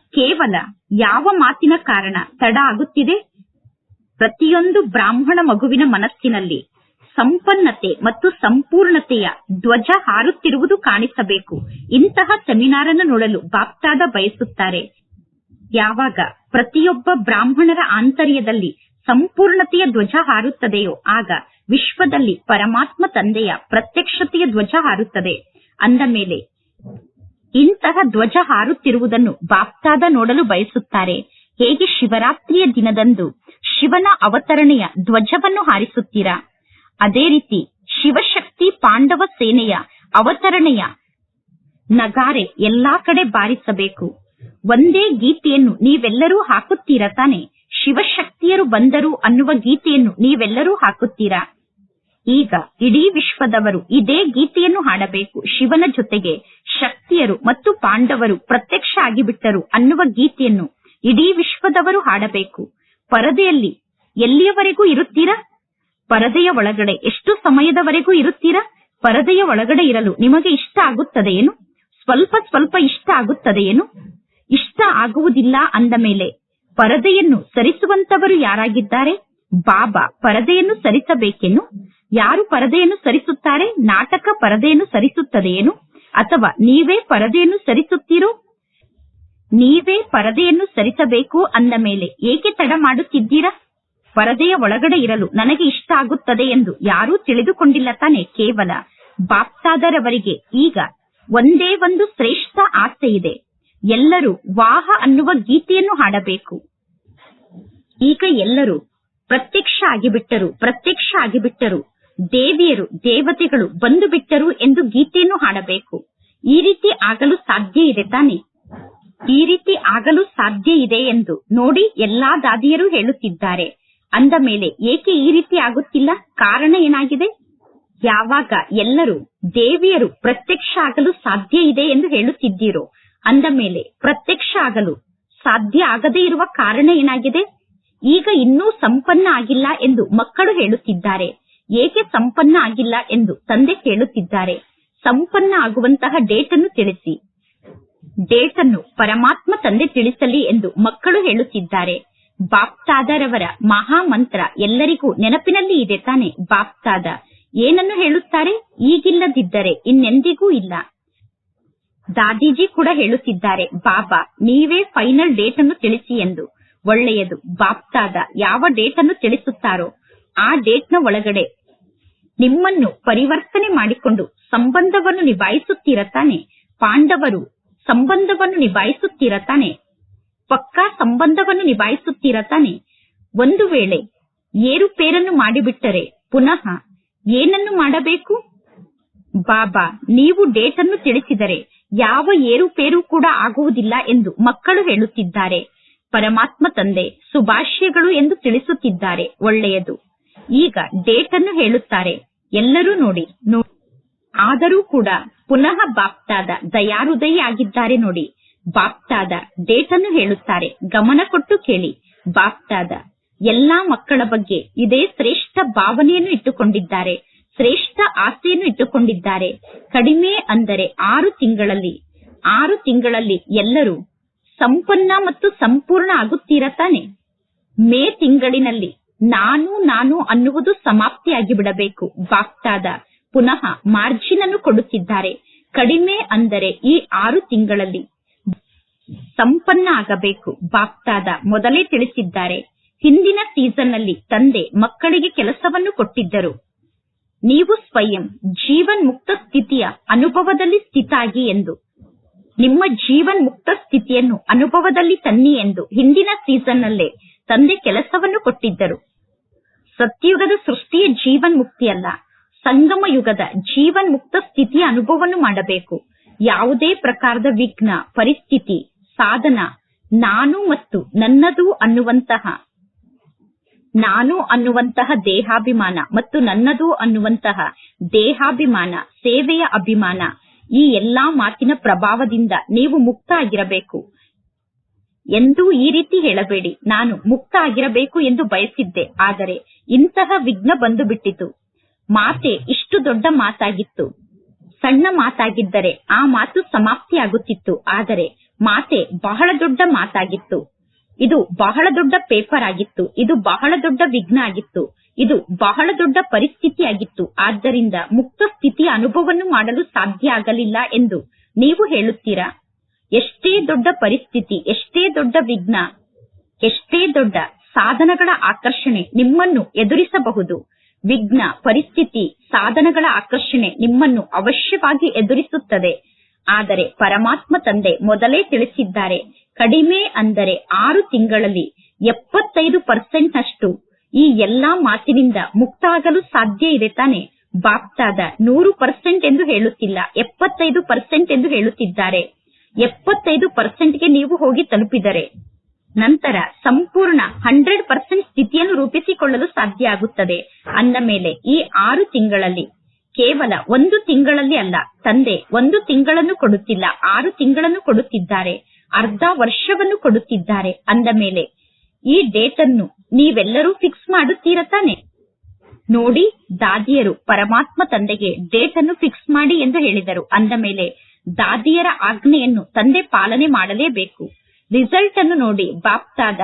ಕೇವಲ ಯಾವ ಮಾತಿನ ಕಾರಣ ತಡ ಆಗುತ್ತಿದೆ? ಪ್ರತಿಯೊಂದು ಬ್ರಾಹ್ಮಣ ಮಗುವಿನ ಮನಸ್ಸಿನಲ್ಲಿ ಸಂಪನ್ನತೆ ಮತ್ತು ಸಂಪೂರ್ಣತೆಯ ಧ್ವಜ ಹಾರುತ್ತಿರುವುದು ಕಾಣಿಸಬೇಕು. ಇಂತಹ ಸೆಮಿನಾರ್ ಅನ್ನು ನೋಡಲು ಬಾಪ್ತಾದ ಬಯಸುತ್ತಾರೆ. ಯಾವಾಗ ಪ್ರತಿಯೊಬ್ಬ ಬ್ರಾಹ್ಮಣರ ಆಂತರ್ಯದಲ್ಲಿ ಸಂಪೂರ್ಣತೆಯ ಧ್ವಜ ಹಾರುತ್ತದೆಯೋ ಆಗ ವಿಶ್ವದಲ್ಲಿ ಪರಮಾತ್ಮ ತಂದೆಯ ಪ್ರತ್ಯಕ್ಷತೆಯ ಧ್ವಜ ಹಾರುತ್ತದೆ. ಅಂದ ಮೇಲೆ ಇಂತಹ ಧ್ವಜ ಹಾರುತ್ತಿರುವುದನ್ನು ಬಾಪ್ತಾದ ನೋಡಲು ಬಯಸುತ್ತಾರೆ. ಹೇಗೆ ಶಿವರಾತ್ರಿಯ ದಿನದಂದು ಶಿವನ ಅವತರಣೆಯ ಧ್ವಜವನ್ನು ಹಾರಿಸುತ್ತೀರಾ? ಅದೇ ರೀತಿ ಶಿವಶಕ್ತಿ ಪಾಂಡವ ಸೇನೆಯ ಅವತರಣೆಯ ನಗಾರೆ ಎಲ್ಲಾ ಕಡೆ ಬಾರಿಸಬೇಕು. ಒಂದೇ ಗೀತೆಯನ್ನು ನೀವೆಲ್ಲರೂ ಹಾಕುತ್ತೀರಾ ತಾನೆ? ಶಿವಶಕ್ತಿಯರು ಬಂದರು ಅನ್ನುವ ಗೀತೆಯನ್ನು ನೀವೆಲ್ಲರೂ ಹಾಕುತ್ತೀರಾ? ಈಗ ಇಡೀ ವಿಶ್ವದವರು ಇದೇ ಗೀತೆಯನ್ನು ಹಾಡಬೇಕು. ಶಿವನ ಜೊತೆಗೆ ಶಕ್ತಿಯರು ಮತ್ತು ಪಾಂಡವರು ಪ್ರತ್ಯಕ್ಷ ಆಗಿಬಿಟ್ಟರು ಅನ್ನುವ ಗೀತೆಯನ್ನು ಇಡೀ ವಿಶ್ವದವರು ಹಾಡಬೇಕು. ಪರದೆಯಲ್ಲಿ ಎಲ್ಲಿಯವರೆಗೂ ಇರುತ್ತೀರಾ? ಪರದೆಯ ಒಳಗಡೆ ಎಷ್ಟು ಸಮಯದವರೆಗೂ ಇರುತ್ತೀರಾ? ಪರದೆಯ ಒಳಗಡೆ ಇರಲು ನಿಮಗೆ ಇಷ್ಟ ಆಗುತ್ತದೆಯೇನು? ಸ್ವಲ್ಪ ಸ್ವಲ್ಪ ಇಷ್ಟ ಆಗುತ್ತದೆ ಏನು ಇಷ್ಟ ಆಗುವುದಿಲ್ಲ ಅಂದ ಮೇಲೆ ಪರದೆಯನ್ನು ಸರಿಸುವಂತವರು ಯಾರಾಗಿದ್ದಾರೆ? ಬಾಬಾ ಪರದೆಯನ್ನು ಸರಿಸಬೇಕೆನ್ನು ಯಾರು ಪರದೆಯನ್ನು ಸರಿಸುತ್ತಾರೆ? ನಾಟಕ ಪರದೆಯನ್ನು ಸರಿಸುತ್ತದೆಯೇನು? ಅಥವಾ ನೀವೇ ಪರದೆಯನ್ನು ಸರಿಸುತ್ತೀರೋ? ನೀವೇ ಪರದೆಯನ್ನು ಸರಿಸಬೇಕು ಅಂದ ಮೇಲೆ ಏಕೆ ತಡ ಮಾಡುತ್ತಿದ್ದೀರಾ? ಪರದೆಯ ಒಳಗಡೆ ಇರಲು ನನಗೆ ಇಷ್ಟ ಆಗುತ್ತದೆ ಎಂದು ಯಾರೂ ತಿಳಿದುಕೊಂಡಿಲ್ಲ ತಾನೆ ಕೇವಲ. ಬಾಪ್ತಾದರವರಿಗೆ ಈಗ ಒಂದೇ ಒಂದು ಶ್ರೇಷ್ಠ ಆಸೆ ಇದೆ. ಎಲ್ಲರೂ ವಾಹ ಅನ್ನುವ ಗೀತೆಯನ್ನು ಹಾಡಬೇಕು. ಈಗ ಎಲ್ಲರೂ ಪ್ರತ್ಯಕ್ಷ ಆಗಿಬಿಟ್ಟರು ಪ್ರತ್ಯಕ್ಷ ಆಗಿಬಿಟ್ಟರು. ದೇವಿಯರು, ದೇವತೆಗಳು ಬಂದು ಬಿಟ್ಟರು ಎಂದು ಗೀತೆಯನ್ನು ಹಾಡಬೇಕು. ಈ ರೀತಿ ಆಗಲು ಸಾಧ್ಯ ಇದೆ ತಾನೆ? ಈ ರೀತಿ ಆಗಲು ಸಾಧ್ಯ ಇದೆ ಎಂದು ನೋಡಿ ಎಲ್ಲಾ ದಾದಿಯರು ಹೇಳುತ್ತಿದ್ದಾರೆ. ಅಂದ ಮೇಲೆ ಏಕೆ ಈ ರೀತಿ ಆಗುತ್ತಿಲ್ಲ? ಕಾರಣ ಏನಾಗಿದೆ? ಯಾವಾಗ ಎಲ್ಲರೂ ದೇವಿಯರು ಪ್ರತ್ಯಕ್ಷ ಆಗಲು ಸಾಧ್ಯ ಇದೆ ಎಂದು ಹೇಳುತ್ತಿದ್ದೀರೋ, ಅಂದ ಮೇಲೆ ಪ್ರತ್ಯಕ್ಷ ಆಗಲು ಸಾಧ್ಯ ಆಗದೇ ಇರುವ ಕಾರಣ ಏನಾಗಿದೆ? ಈಗ ಇನ್ನೂ ಸಂಪನ್ನ ಆಗಿಲ್ಲ ಎಂದು ಮಕ್ಕಳು ಹೇಳುತ್ತಿದ್ದಾರೆ. ಏಕೆ ಸಂಪನ್ನ ಆಗಿಲ್ಲ ಎಂದು ತಂದೆ ಕೇಳುತ್ತಿದ್ದಾರೆ. ಸಂಪನ್ನ ಆಗುವಂತಹ ಡೇಟ್ ಅನ್ನು ತಿಳಿಸಿ. ಡೇಟ್ ಅನ್ನು ಪರಮಾತ್ಮ ತಂದೆ ತಿಳಿಸಲಿ ಎಂದು ಮಕ್ಕಳು ಹೇಳುತ್ತಿದ್ದಾರೆ. ಬಾಪ್ತಾದರವರ ಮಹಾಮಂತ್ರ ಎಲ್ಲರಿಗೂ ನೆನಪಿನಲ್ಲಿ ಇದೆ ತಾನೆ ಬಾಪ್ತಾದ. ಏನನ್ನು ಹೇಳುತ್ತಾರೆ? ಈಗಿಲ್ಲದಿದ್ದರೆ ಇನ್ನೆಂದಿಗೂ ಇಲ್ಲ. ದಾದೀಜಿ ಕೂಡ ಹೇಳುತ್ತಿದ್ದಾರೆ, ಬಾಬಾ, ನೀವೇ ಫೈನಲ್ ಡೇಟ್ ಅನ್ನು ತಿಳಿಸಿ ಎಂದು. ಒಳ್ಳೆಯದು, ಬಾಪ್ತಾದ ಯಾವ ಡೇಟ್ ಅನ್ನು ತಿಳಿಸುತ್ತಾರೋ ಆ ಡೇಟ್ನ ಒಳಗಡೆ ನಿಮ್ಮನ್ನು ಪರಿವರ್ತನೆ ಮಾಡಿಕೊಂಡು ಸಂಬಂಧವನ್ನು ನಿಭಾಯಿಸುತ್ತೀರ ತಾನೆ? ಪಾಂಡವರು ಸಂಬಂಧವನ್ನು ನಿಭಾಯಿಸುತ್ತೀರ ತಾನೆ? ಪಕ್ಕಾ ಸಂಬಂಧವನ್ನು ನಿಭಾಯಿಸುತ್ತೀರ ತಾನೆ? ಒಂದು ವೇಳೆ ಏರುಪೇರನ್ನು ಮಾಡಿಬಿಟ್ಟರೆ ಪುನಃ ಏನನ್ನು ಮಾಡಬೇಕು? ಬಾಬಾ, ನೀವು ಡೇಟ್ ಅನ್ನು ತಿಳಿಸಿದರೆ ಯಾವ ಏರುಪೇರು ಕೂಡ ಆಗುವುದಿಲ್ಲ ಎಂದು ಮಕ್ಕಳು ಹೇಳುತ್ತಿದ್ದಾರೆ. ಪರಮಾತ್ಮ ತಂದೆ ಸುಭಾಷ್ಯಗಳು ಎಂದು ತಿಳಿಸುತ್ತಿದ್ದಾರೆ. ಒಳ್ಳೆಯದು. ಈಗ ಡೇಟ್ ಅನ್ನು ಹೇಳುತ್ತಾರೆ. ಎಲ್ಲರೂ ನೋಡಿ ನೋಡಿ. ಆದರೂ ಕೂಡ ಪುನಃ ಬಾಪ್ತಾದ ದಯಾರುದಯಿ ಆಗಿದ್ದಾರೆ ನೋಡಿ. ಬಾಪ್ತಾದ ಡೇಟ್ ಅನ್ನು ಹೇಳುತ್ತಾರೆ. ಗಮನ ಕೊಟ್ಟು ಕೇಳಿ. ಬಾಪ್ತಾದ. ಎಲ್ಲಾ ಮಕ್ಕಳ ಬಗ್ಗೆ ಇದೇ ಶ್ರೇಷ್ಠ ಭಾವನೆಯನ್ನು ಇಟ್ಟುಕೊಂಡಿದ್ದಾರೆ. ಶ್ರೇಷ್ಠ ಆಸೆಯನ್ನು ಇಟ್ಟುಕೊಂಡಿದ್ದಾರೆ. ಕಡಿಮೆ ಅಂದರೆ ಆರು ತಿಂಗಳಲ್ಲಿ. ಆರು ತಿಂಗಳಲ್ಲಿ ಎಲ್ಲರೂ ಸಂಪನ್ನ ಮತ್ತು ಸಂಪೂರ್ಣ ಆಗುತ್ತೀರ ತಾನೆ? ಮೇ ತಿಂಗಳಿನಲ್ಲಿ ನಾನು ನಾನು ಅನ್ನುವುದು ಸಮಾಪ್ತಿಯಾಗಿ ಬಿಡಬೇಕು ಬಾಕ್ತಾದ ಪುನಃ ಮಾರ್ಜಿನ್ ಅನ್ನು ಕೊಡುತ್ತಿದ್ದಾರೆ. ಕಡಿಮೆ ಅಂದರೆ ಈ ಆರು ತಿಂಗಳಲ್ಲಿ ಸಂಪನ್ನ ಆಗಬೇಕು. ಬಾಪ್ತಾದ ಮೊದಲೇ ತಿಳಿಸಿದ್ದಾರೆ. ಹಿಂದಿನ ಸೀಸನ್ನಲ್ಲಿ ತಂದೆ ಮಕ್ಕಳಿಗೆ ಕೆಲಸವನ್ನು ಕೊಟ್ಟಿದ್ದರು. ನೀವು ಸ್ವಯಂ ಜೀವನ್ ಮುಕ್ತ ಸ್ಥಿತಿಯ ಅನುಭವದಲ್ಲಿ ಸ್ಥಿತಾಗಿ ಎಂದು. ನಿಮ್ಮ ಜೀವನ್ ಮುಕ್ತ ಸ್ಥಿತಿಯನ್ನು ಅನುಭವದಲ್ಲಿ ತನ್ನಿ ಎಂದು ಹಿಂದಿನ ಸೀಸನ್ ನಲ್ಲೇ ತಂದೆ ಕೆಲಸವನ್ನು ಕೊಟ್ಟಿದ್ದರು. ಸತ್ಯುಗದ ಸೃಷ್ಟಿಯ ಜೀವನ್ ಮುಕ್ತಿಯಲ್ಲ ಸಂಗಮ ಯುಗದ ಜೀವನ್ ಮುಕ್ತ ಸ್ಥಿತಿಯ ಅನುಭವವನ್ನು ಮಾಡಬೇಕು. ಯಾವುದೇ ಪ್ರಕಾರದ ವಿಘ್ನ, ಪರಿಸ್ಥಿತಿ ಸಾಧನ. ನಾನು ಮತ್ತು ನನ್ನದು ಅನ್ನುವಂತಹ, ನಾನು ಅನ್ನುವಂತಹ ದೇಹಾಭಿಮಾನ ಮತ್ತು ನನ್ನದು ಅನ್ನುವಂತಹ ದೇಹಾಭಿಮಾನ, ಸೇವೆಯ ಅಭಿಮಾನ. ಈ ಎಲ್ಲಾ ಮಾತಿನ ಪ್ರಭಾವದಿಂದ ನೀವು ಮುಕ್ತ ಆಗಿರಬೇಕು ಎಂದೂ ಈ ರೀತಿ ಹೇಳಬೇಡಿ. ನಾನು ಮುಕ್ತ ಆಗಿರಬೇಕು ಎಂದು ಬಯಸಿದ್ದೆ. ಆದರೆ ಇಂತಹ ವಿಘ್ನ ಬಂದು ಬಿಟ್ಟಿತು ಮಾತೆ ಇಷ್ಟು ದೊಡ್ಡ ಮಾತಾಗಿತ್ತು. ಸಣ್ಣ ಮಾತಾಗಿದ್ದರೆ ಆ ಮಾತು ಸಮಾಪ್ತಿಯಾಗುತ್ತಿತ್ತು. ಆದರೆ ಮಾತೆ ಬಹಳ ದೊಡ್ಡ ಮಾತಾಗಿತ್ತು. ಇದು ಬಹಳ ದೊಡ್ಡ ಪೇಪರ್ ಆಗಿತ್ತು. ಇದು ಬಹಳ ದೊಡ್ಡ ವಿಘ್ನ ಆಗಿತ್ತು. ಇದು ಬಹಳ ದೊಡ್ಡ ಪರಿಸ್ಥಿತಿ ಆಗಿತ್ತು. ಆದ್ದರಿಂದ ಮುಕ್ತ ಸ್ಥಿತಿಯ ಅನುಭವವನ್ನು ಮಾಡಲು ಸಾಧ್ಯ ಆಗಲಿಲ್ಲ ಎಂದು ನೀವು ಹೇಳುತ್ತೀರಾ? ಎಷ್ಟೇ ದೊಡ್ಡ ಪರಿಸ್ಥಿತಿ, ಎಷ್ಟೇ ದೊಡ್ಡ ವಿಘ್ನ, ಎಷ್ಟೇ ದೊಡ್ಡ ಸಾಧನಗಳ ಆಕರ್ಷಣೆ ನಿಮ್ಮನ್ನು ಎದುರಿಸಬಹುದು. ವಿಘ್ನ, ಪರಿಸ್ಥಿತಿ, ಸಾಧನಗಳ ಆಕರ್ಷಣೆ ನಿಮ್ಮನ್ನು ಅವಶ್ಯವಾಗಿ ಎದುರಿಸುತ್ತದೆ. ಆದರೆ ಪರಮಾತ್ಮ ತಂದೆ ಮೊದಲೇ ತಿಳಿಸಿದ್ದಾರೆ. ಕಡಿಮೆ ಅಂದರೆ ಆರು ತಿಂಗಳಲ್ಲಿ ಎಪ್ಪತ್ತೈದು ಪರ್ಸೆಂಟ್ ನಷ್ಟು. ಈ ಎಲ್ಲಾ ಮಾತಿನಿಂದ ಮುಕ್ತ ಆಗಲು ಸಾಧ್ಯ ಇದೆ ತಾನೆ. ಬಾಪ್ತಾದ ನೂರು ಪರ್ಸೆಂಟ್ ಎಂದು ಹೇಳುತ್ತಿಲ್ಲ, ಎಪ್ಪತ್ತೈದು ಪರ್ಸೆಂಟ್ ಎಂದು ಹೇಳುತ್ತಿದ್ದಾರೆ. ಎಪ್ಪತ್ತೈದು ಪರ್ಸೆಂಟ್ಗೆ ನೀವು ಹೋಗಿ ತಲುಪಿದರೆ ನಂತರ ಸಂಪೂರ್ಣ ಹಂಡ್ರೆಡ್ ಪರ್ಸೆಂಟ್ ಸ್ಥಿತಿಯನ್ನು ರೂಪಿಸಿಕೊಳ್ಳಲು ಸಾಧ್ಯ ಆಗುತ್ತದೆ. ಅಂದ ಮೇಲೆ ಈ ಆರು ತಿಂಗಳಲ್ಲಿ ಕೇವಲ ಒಂದು ತಿಂಗಳಲ್ಲಿ ಅಲ್ಲ, ತಂದೆ ಒಂದು ತಿಂಗಳನ್ನು ಕೊಡುತ್ತಿಲ್ಲ, ಆರು ತಿಂಗಳನ್ನು ಕೊಡುತ್ತಿದ್ದಾರೆ, ಅರ್ಧ ವರ್ಷವನ್ನು ಕೊಡುತ್ತಿದ್ದಾರೆ ಅಂದ ಮೇಲೆ, ಈ ಡೇಟ್ ಅನ್ನು ನೀವೆಲ್ಲರೂ ಫಿಕ್ಸ್ ಮಾಡುತ್ತೀರ ತಾನೆ? ನೋಡಿ, ದಾದಿಯರು ಪರಮಾತ್ಮ ತಂದೆಗೆ ಡೇಟ್ ಅನ್ನು ಫಿಕ್ಸ್ ಮಾಡಿ ಎಂದು ಹೇಳಿದರು. ಅಂದ ಮೇಲೆ, ದಾದಿಯರ ಆಜ್ಞೆಯನ್ನು ತಂದೆ ಪಾಲನೆ ಮಾಡಲೇಬೇಕು. ರಿಸಲ್ಟ್ ಅನ್ನು ನೋಡಿ, ಬಾಪ್ತಾದ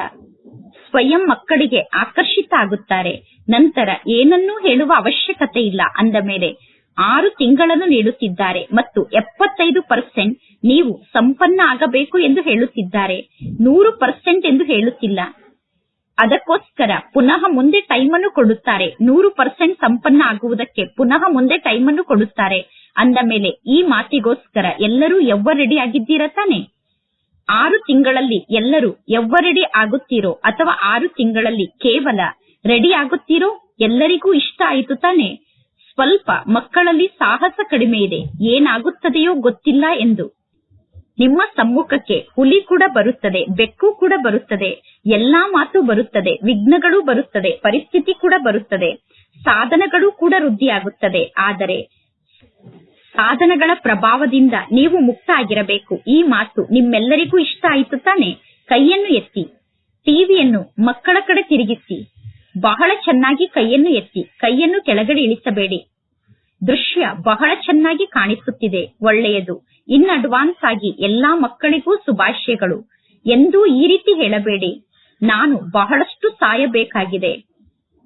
ಸ್ವಯಂ ಮಕ್ಕಳಿಗೆ ಆಕರ್ಷಿತ ಆಗುತ್ತಾರೆ. ನಂತರ ಏನನ್ನೂ ಹೇಳುವ ಅವಶ್ಯಕತೆ ಇಲ್ಲ ಅಂದ ಮೇಲೆ ಆರು ತಿಂಗಳನ್ನು ನೀಡುತ್ತಿದ್ದಾರೆ ಮತ್ತು ಎಪ್ಪತ್ತೈದು ಪರ್ಸೆಂಟ್ ನೀವು ಸಂಪನ್ನ ಆಗಬೇಕು ಎಂದು ಹೇಳುತ್ತಿದ್ದಾರೆ. ನೂರು ಪರ್ಸೆಂಟ್ ಎಂದು ಹೇಳುತ್ತಿಲ್ಲ. ಅದಕ್ಕೋಸ್ಕರ ಪುನಃ ಮುಂದೆ ಟೈಮ್ ಅನ್ನು ಕೊಡುತ್ತಾರೆ. ನೂರು ಪರ್ಸೆಂಟ್ ಸಂಪನ್ನ ಆಗುವುದಕ್ಕೆ ಪುನಃ ಮುಂದೆ ಟೈಮ್ ಅನ್ನು ಕೊಡುತ್ತಾರೆ. ಅಂದ ಮೇಲೆ ಈ ಮಾತಿಗೋಸ್ಕರ ಎಲ್ಲರೂ ಯವ್ವ ರೆಡಿ ಆಗಿದ್ದೀರಾ ತಾನೆ? ಆರು ತಿಂಗಳಲ್ಲಿ ಎಲ್ಲರೂ ಯವ್ವ ರೆಡಿ ಆಗುತ್ತೀರೋ ಅಥವಾ ಆರು ತಿಂಗಳಲ್ಲಿ ಕೇವಲ ರೆಡಿ ಆಗುತ್ತೀರೋ? ಎಲ್ಲರಿಗೂ ಇಷ್ಟ ಆಯಿತು ತಾನೆ. ಸ್ವಲ್ಪ ಮಕ್ಕಳಲ್ಲಿ ಸಾಹಸ ಕಡಿಮೆ ಇದೆ. ಏನಾಗುತ್ತದೆಯೋ ಗೊತ್ತಿಲ್ಲ ಎಂದು. ನಿಮ್ಮ ಸಮ್ಮುಖಕ್ಕೆ ಹುಲಿ ಕೂಡ ಬರುತ್ತದೆ, ಬೆಕ್ಕು ಕೂಡ ಬರುತ್ತದೆ, ಎಲ್ಲಾ ಮಾತು ಬರುತ್ತದೆ, ವಿಘ್ನಗಳು ಬರುತ್ತದೆ, ಪರಿಸ್ಥಿತಿ ಕೂಡ ಬರುತ್ತದೆ, ಸಾಧನಗಳು ಕೂಡ ವೃದ್ಧಿಯಾಗುತ್ತದೆ. ಆದರೆ ಸಾಧನಗಳ ಪ್ರಭಾವದಿಂದ ನೀವು ಮುಕ್ತ ಆಗಿರಬೇಕು ಈ ಮಾತು ನಿಮ್ಮೆಲ್ಲರಿಗೂ ಇಷ್ಟ ಆಯಿತು ತಾನೆ. ಕೈಯನ್ನು ಎತ್ತಿ, ಟಿವಿಯನ್ನು ಮಕ್ಕಳ ಕಡೆ ತಿರುಗಿಸಿ. ಬಹಳ ಚೆನ್ನಾಗಿ ಕೈಯನ್ನು ಎತ್ತಿ, ಕೈಯನ್ನು ಕೆಳಗಡೆ ಇಳಿಸಬೇಡಿ. ದೃಶ್ಯ ಬಹಳ ಚೆನ್ನಾಗಿ ಕಾಣಿಸುತ್ತಿದೆ, ಒಳ್ಳೆಯದು. ಇನ್ ಅಡ್ವಾನ್ಸ್ ಆಗಿ ಎಲ್ಲಾ ಮಕ್ಕಳಿಗೂ ಶುಭಾಶಯಗಳು. ಎಂದೂ ಈ ರೀತಿ ಹೇಳಬೇಡಿ, ನಾನು ಬಹಳಷ್ಟು ಸಾಯಬೇಕಾಗಿದೆ.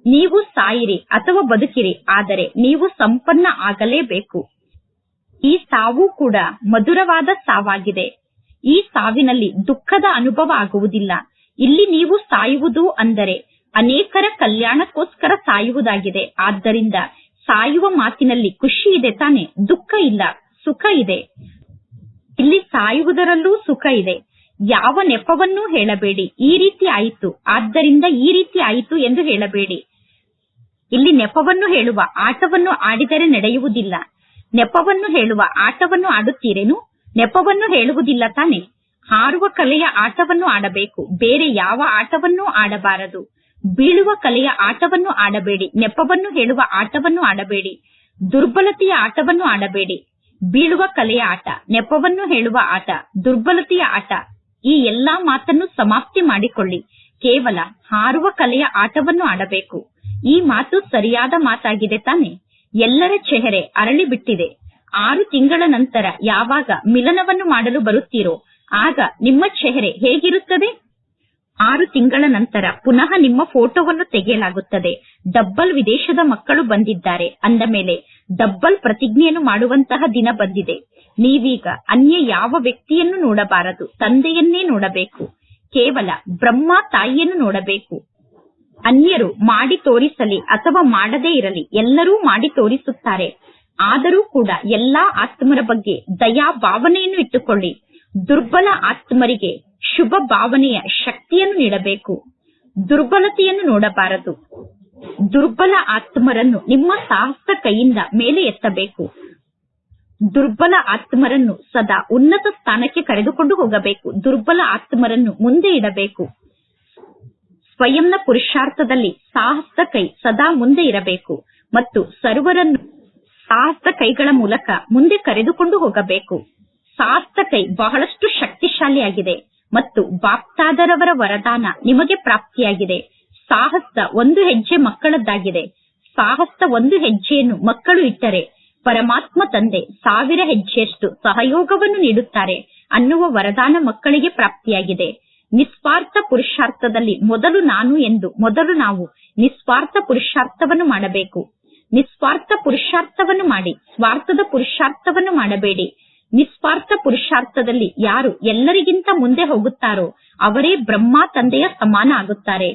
ನೀವು ಸಾಯಿರಿ ಅಥವಾ ಬದುಕಿರಿ, ಆದರೆ ನೀವು ಸಂಪನ್ನ ಆಗಲೇಬೇಕು. ಈ ಸಾವು ಕೂಡ ಮಧುರವಾದ ಸಾವಾಗಿದೆ. ಈ ಸಾವಿನಲ್ಲಿ ದುಃಖದ ಅನುಭವ ಆಗುವುದಿಲ್ಲ. ಇಲ್ಲಿ ನೀವು ಸಾಯುವುದು ಅಂದರೆ ಅನೇಕರ ಕಲ್ಯಾಣಕ್ಕೋಸ್ಕರ ಸಾಯುವುದಾಗಿದೆ. ಆದ್ದರಿಂದ ಸಾಯುವ ಮಾತಿನಲ್ಲಿ ಖುಷಿ ಇದೆ ತಾನೆ, ದುಃಖ ಇಲ್ಲ, ಸುಖ ಇದೆ. ಇಲ್ಲಿ ಸಾಯುವುದರಲ್ಲೂ ಸುಖ ಇದೆ. ಯಾವ ನೆಪವನ್ನೂ ಹೇಳಬೇಡಿ. ಈ ರೀತಿ ಆಯಿತು. ಆದ್ದರಿಂದ ಈ ರೀತಿ ಆಯಿತು ಎಂದು ಹೇಳಬೇಡಿ. ಇಲ್ಲಿ ನೆಪವನ್ನು ಹೇಳುವ ಆಟವನ್ನು ಆಡಿದರೆ ನಡೆಯುವುದಿಲ್ಲ. ನೆಪವನ್ನು ಹೇಳುವ ಆಟವನ್ನು ಆಡುತ್ತೀರೇನು? ನೆಪವನ್ನು ಹೇಳುವುದಿಲ್ಲ ತಾನೆ. ಹಾರುವ ಕಲೆಯ ಆಟವನ್ನು ಆಡಬೇಕು. ಬೇರೆ ಯಾವ ಆಟವನ್ನೂ ಆಡಬಾರದು. ಬೀಳುವ ಕಲೆಯ ಆಟವನ್ನು ಆಡಬೇಡಿ, ನೆಪವನ್ನು ಹೇಳುವ ಆಟವನ್ನು ಆಡಬೇಡಿ, ದುರ್ಬಲತೆಯ ಆಟವನ್ನು ಆಡಬೇಡಿ. ಬೀಳುವ ಕಲೆಯ ಆಟ, ನೆಪವನ್ನು ಹೇಳುವ ಆಟ, ದುರ್ಬಲತೆಯ ಆಟ, ಈ ಎಲ್ಲಾ ಮಾತನ್ನು ಸಮಾಪ್ತಿ ಮಾಡಿಕೊಳ್ಳಿ. ಕೇವಲ ಹಾರುವ ಕಲೆಯ ಆಟವನ್ನು ಆಡಬೇಕು. ಈ ಮಾತು ಸರಿಯಾದ ಮಾತಾಗಿದೆ ತಾನೆ. ಎಲ್ಲರ ಚೆಹರೆ ಅರಳಿ ಬಿಟ್ಟಿದೆ. ಆರು ತಿಂಗಳ ನಂತರ ಯಾವಾಗ ಮಿಲನವನ್ನು ಮಾಡಲು ಬರುತ್ತೀರೋ, ಆಗ ನಿಮ್ಮ ಚೆಹರೆ ಹೇಗಿರುತ್ತದೆ? ಆರು ತಿಂಗಳ ನಂತರ ಪುನಃ ನಿಮ್ಮ ಫೋಟೋವನ್ನು ತೆಗೆಯಲಾಗುತ್ತದೆ. ಡಬ್ಬಲ್ ವಿದೇಶದ ಮಕ್ಕಳು ಬಂದಿದ್ದಾರೆ. ಅಂದ ಮೇಲೆ, ಡಬ್ಬಲ್ ಪ್ರತಿಜ್ಞೆಯನ್ನು ಮಾಡುವಂತಹ ದಿನ ಬಂದಿದೆ. ನೀವೀಗ ಅನ್ಯ ಯಾವ ವ್ಯಕ್ತಿಯನ್ನು ನೋಡಬಾರದು? ತಂದೆಯನ್ನೇ ನೋಡಬೇಕು. ಕೇವಲ ಬ್ರಹ್ಮ ತಾಯಿಯನ್ನು ನೋಡಬೇಕು. ಅನ್ಯರು ಮಾಡಿ ತೋರಿಸಲಿ ಅಥವಾ ಮಾಡದೇ ಇರಲಿ, ಎಲ್ಲರೂ ಮಾಡಿ ತೋರಿಸುತ್ತಾರೆ. ಆದರೂ ಕೂಡ ಎಲ್ಲಾ ಆತ್ಮರ ಬಗ್ಗೆ ದಯಾ ಭಾವನೆಯನ್ನು ಇಟ್ಟುಕೊಳ್ಳಿ. ದುರ್ಬಲ ಆತ್ಮರಿಗೆ ಶುಭ ಭಾವನೆಯ ಶಕ್ತಿಯನ್ನು ನೀಡಬೇಕು. ದುರ್ಬಲತೆಯನ್ನು ನೋಡಬಾರದು. ದುರ್ಬಲ ಆತ್ಮರನ್ನು ನಿಮ್ಮ ಸಾಹಸ ಕೈಯಿಂದ ಮೇಲೆ ಎತ್ತಬೇಕು. ದುರ್ಬಲ ಆತ್ಮರನ್ನು ಸದಾ ಉನ್ನತ ಸ್ಥಾನಕ್ಕೆ ಕರೆದುಕೊಂಡು ಹೋಗಬೇಕು. ದುರ್ಬಲ ಆತ್ಮರನ್ನು ಮುಂದೆ ಇಡಬೇಕು. ಸ್ವಯಂನ ಪುರುಷಾರ್ಥದಲ್ಲಿ ಸಾಹಸ ಕೈ ಸದಾ ಮುಂದೆ ಇರಬೇಕು ಮತ್ತು ಸರ್ವರನ್ನು ಸಾಹಸ ಕೈಗಳ ಮೂಲಕ ಮುಂದೆ ಕರೆದುಕೊಂಡು ಹೋಗಬೇಕು. ಸಾಹಸ ಕೈ ಬಹಳಷ್ಟು ಶಕ್ತಿಶಾಲಿಯಾಗಿದೆ ಮತ್ತು ಬಾಪ್ತಾದರವರ ವರದಾನ ನಿಮಗೆ ಪ್ರಾಪ್ತಿಯಾಗಿದೆ. ಸಾಹಸ ಒಂದು ಹೆಜ್ಜೆ ಮಕ್ಕಳದ್ದಾಗಿದೆ. ಸಾಹಸ ಒಂದು ಹೆಜ್ಜೆಯನ್ನು ಮಕ್ಕಳು ಇಟ್ಟರೆ ಪರಮಾತ್ಮ ತಂದೆ ಸಾವಿರ ಹೆಜ್ಜೆಯಷ್ಟು ಸಹಯೋಗವನ್ನು ನೀಡುತ್ತಾರೆ ಅನ್ನುವ ವರದಾನ ಮಕ್ಕಳಿಗೆ ಪ್ರಾಪ್ತಿಯಾಗಿದೆ. ನಿಸ್ವಾರ್ಥ ಪುರುಷಾರ್ಥದಲ್ಲಿ ಮೊದಲು ನಾನು ಎಂದು ಮೊದಲು ನಾವು ನಿಸ್ವಾರ್ಥ ಪುರುಷಾರ್ಥವನ್ನು ಮಾಡಬೇಕು. ನಿಸ್ವಾರ್ಥ ಪುರುಷಾರ್ಥವನ್ನು ಮಾಡಿ, ಸ್ವಾರ್ಥದ ಪುರುಷಾರ್ಥವನ್ನು ಮಾಡಬೇಡಿ. ನಿಸ್ವಾರ್ಥ ಪುರುಷಾರ್ಥದಲ್ಲಿ ಯಾರು ಎಲ್ಲರಿಗಿಂತ ಮುಂದೆ ಹೋಗುತ್ತಾರೋ ಅವರೇ ಬ್ರಹ್ಮ ತಂದೆಯ ಸಮಾನ ಆಗುತ್ತಾರೆ.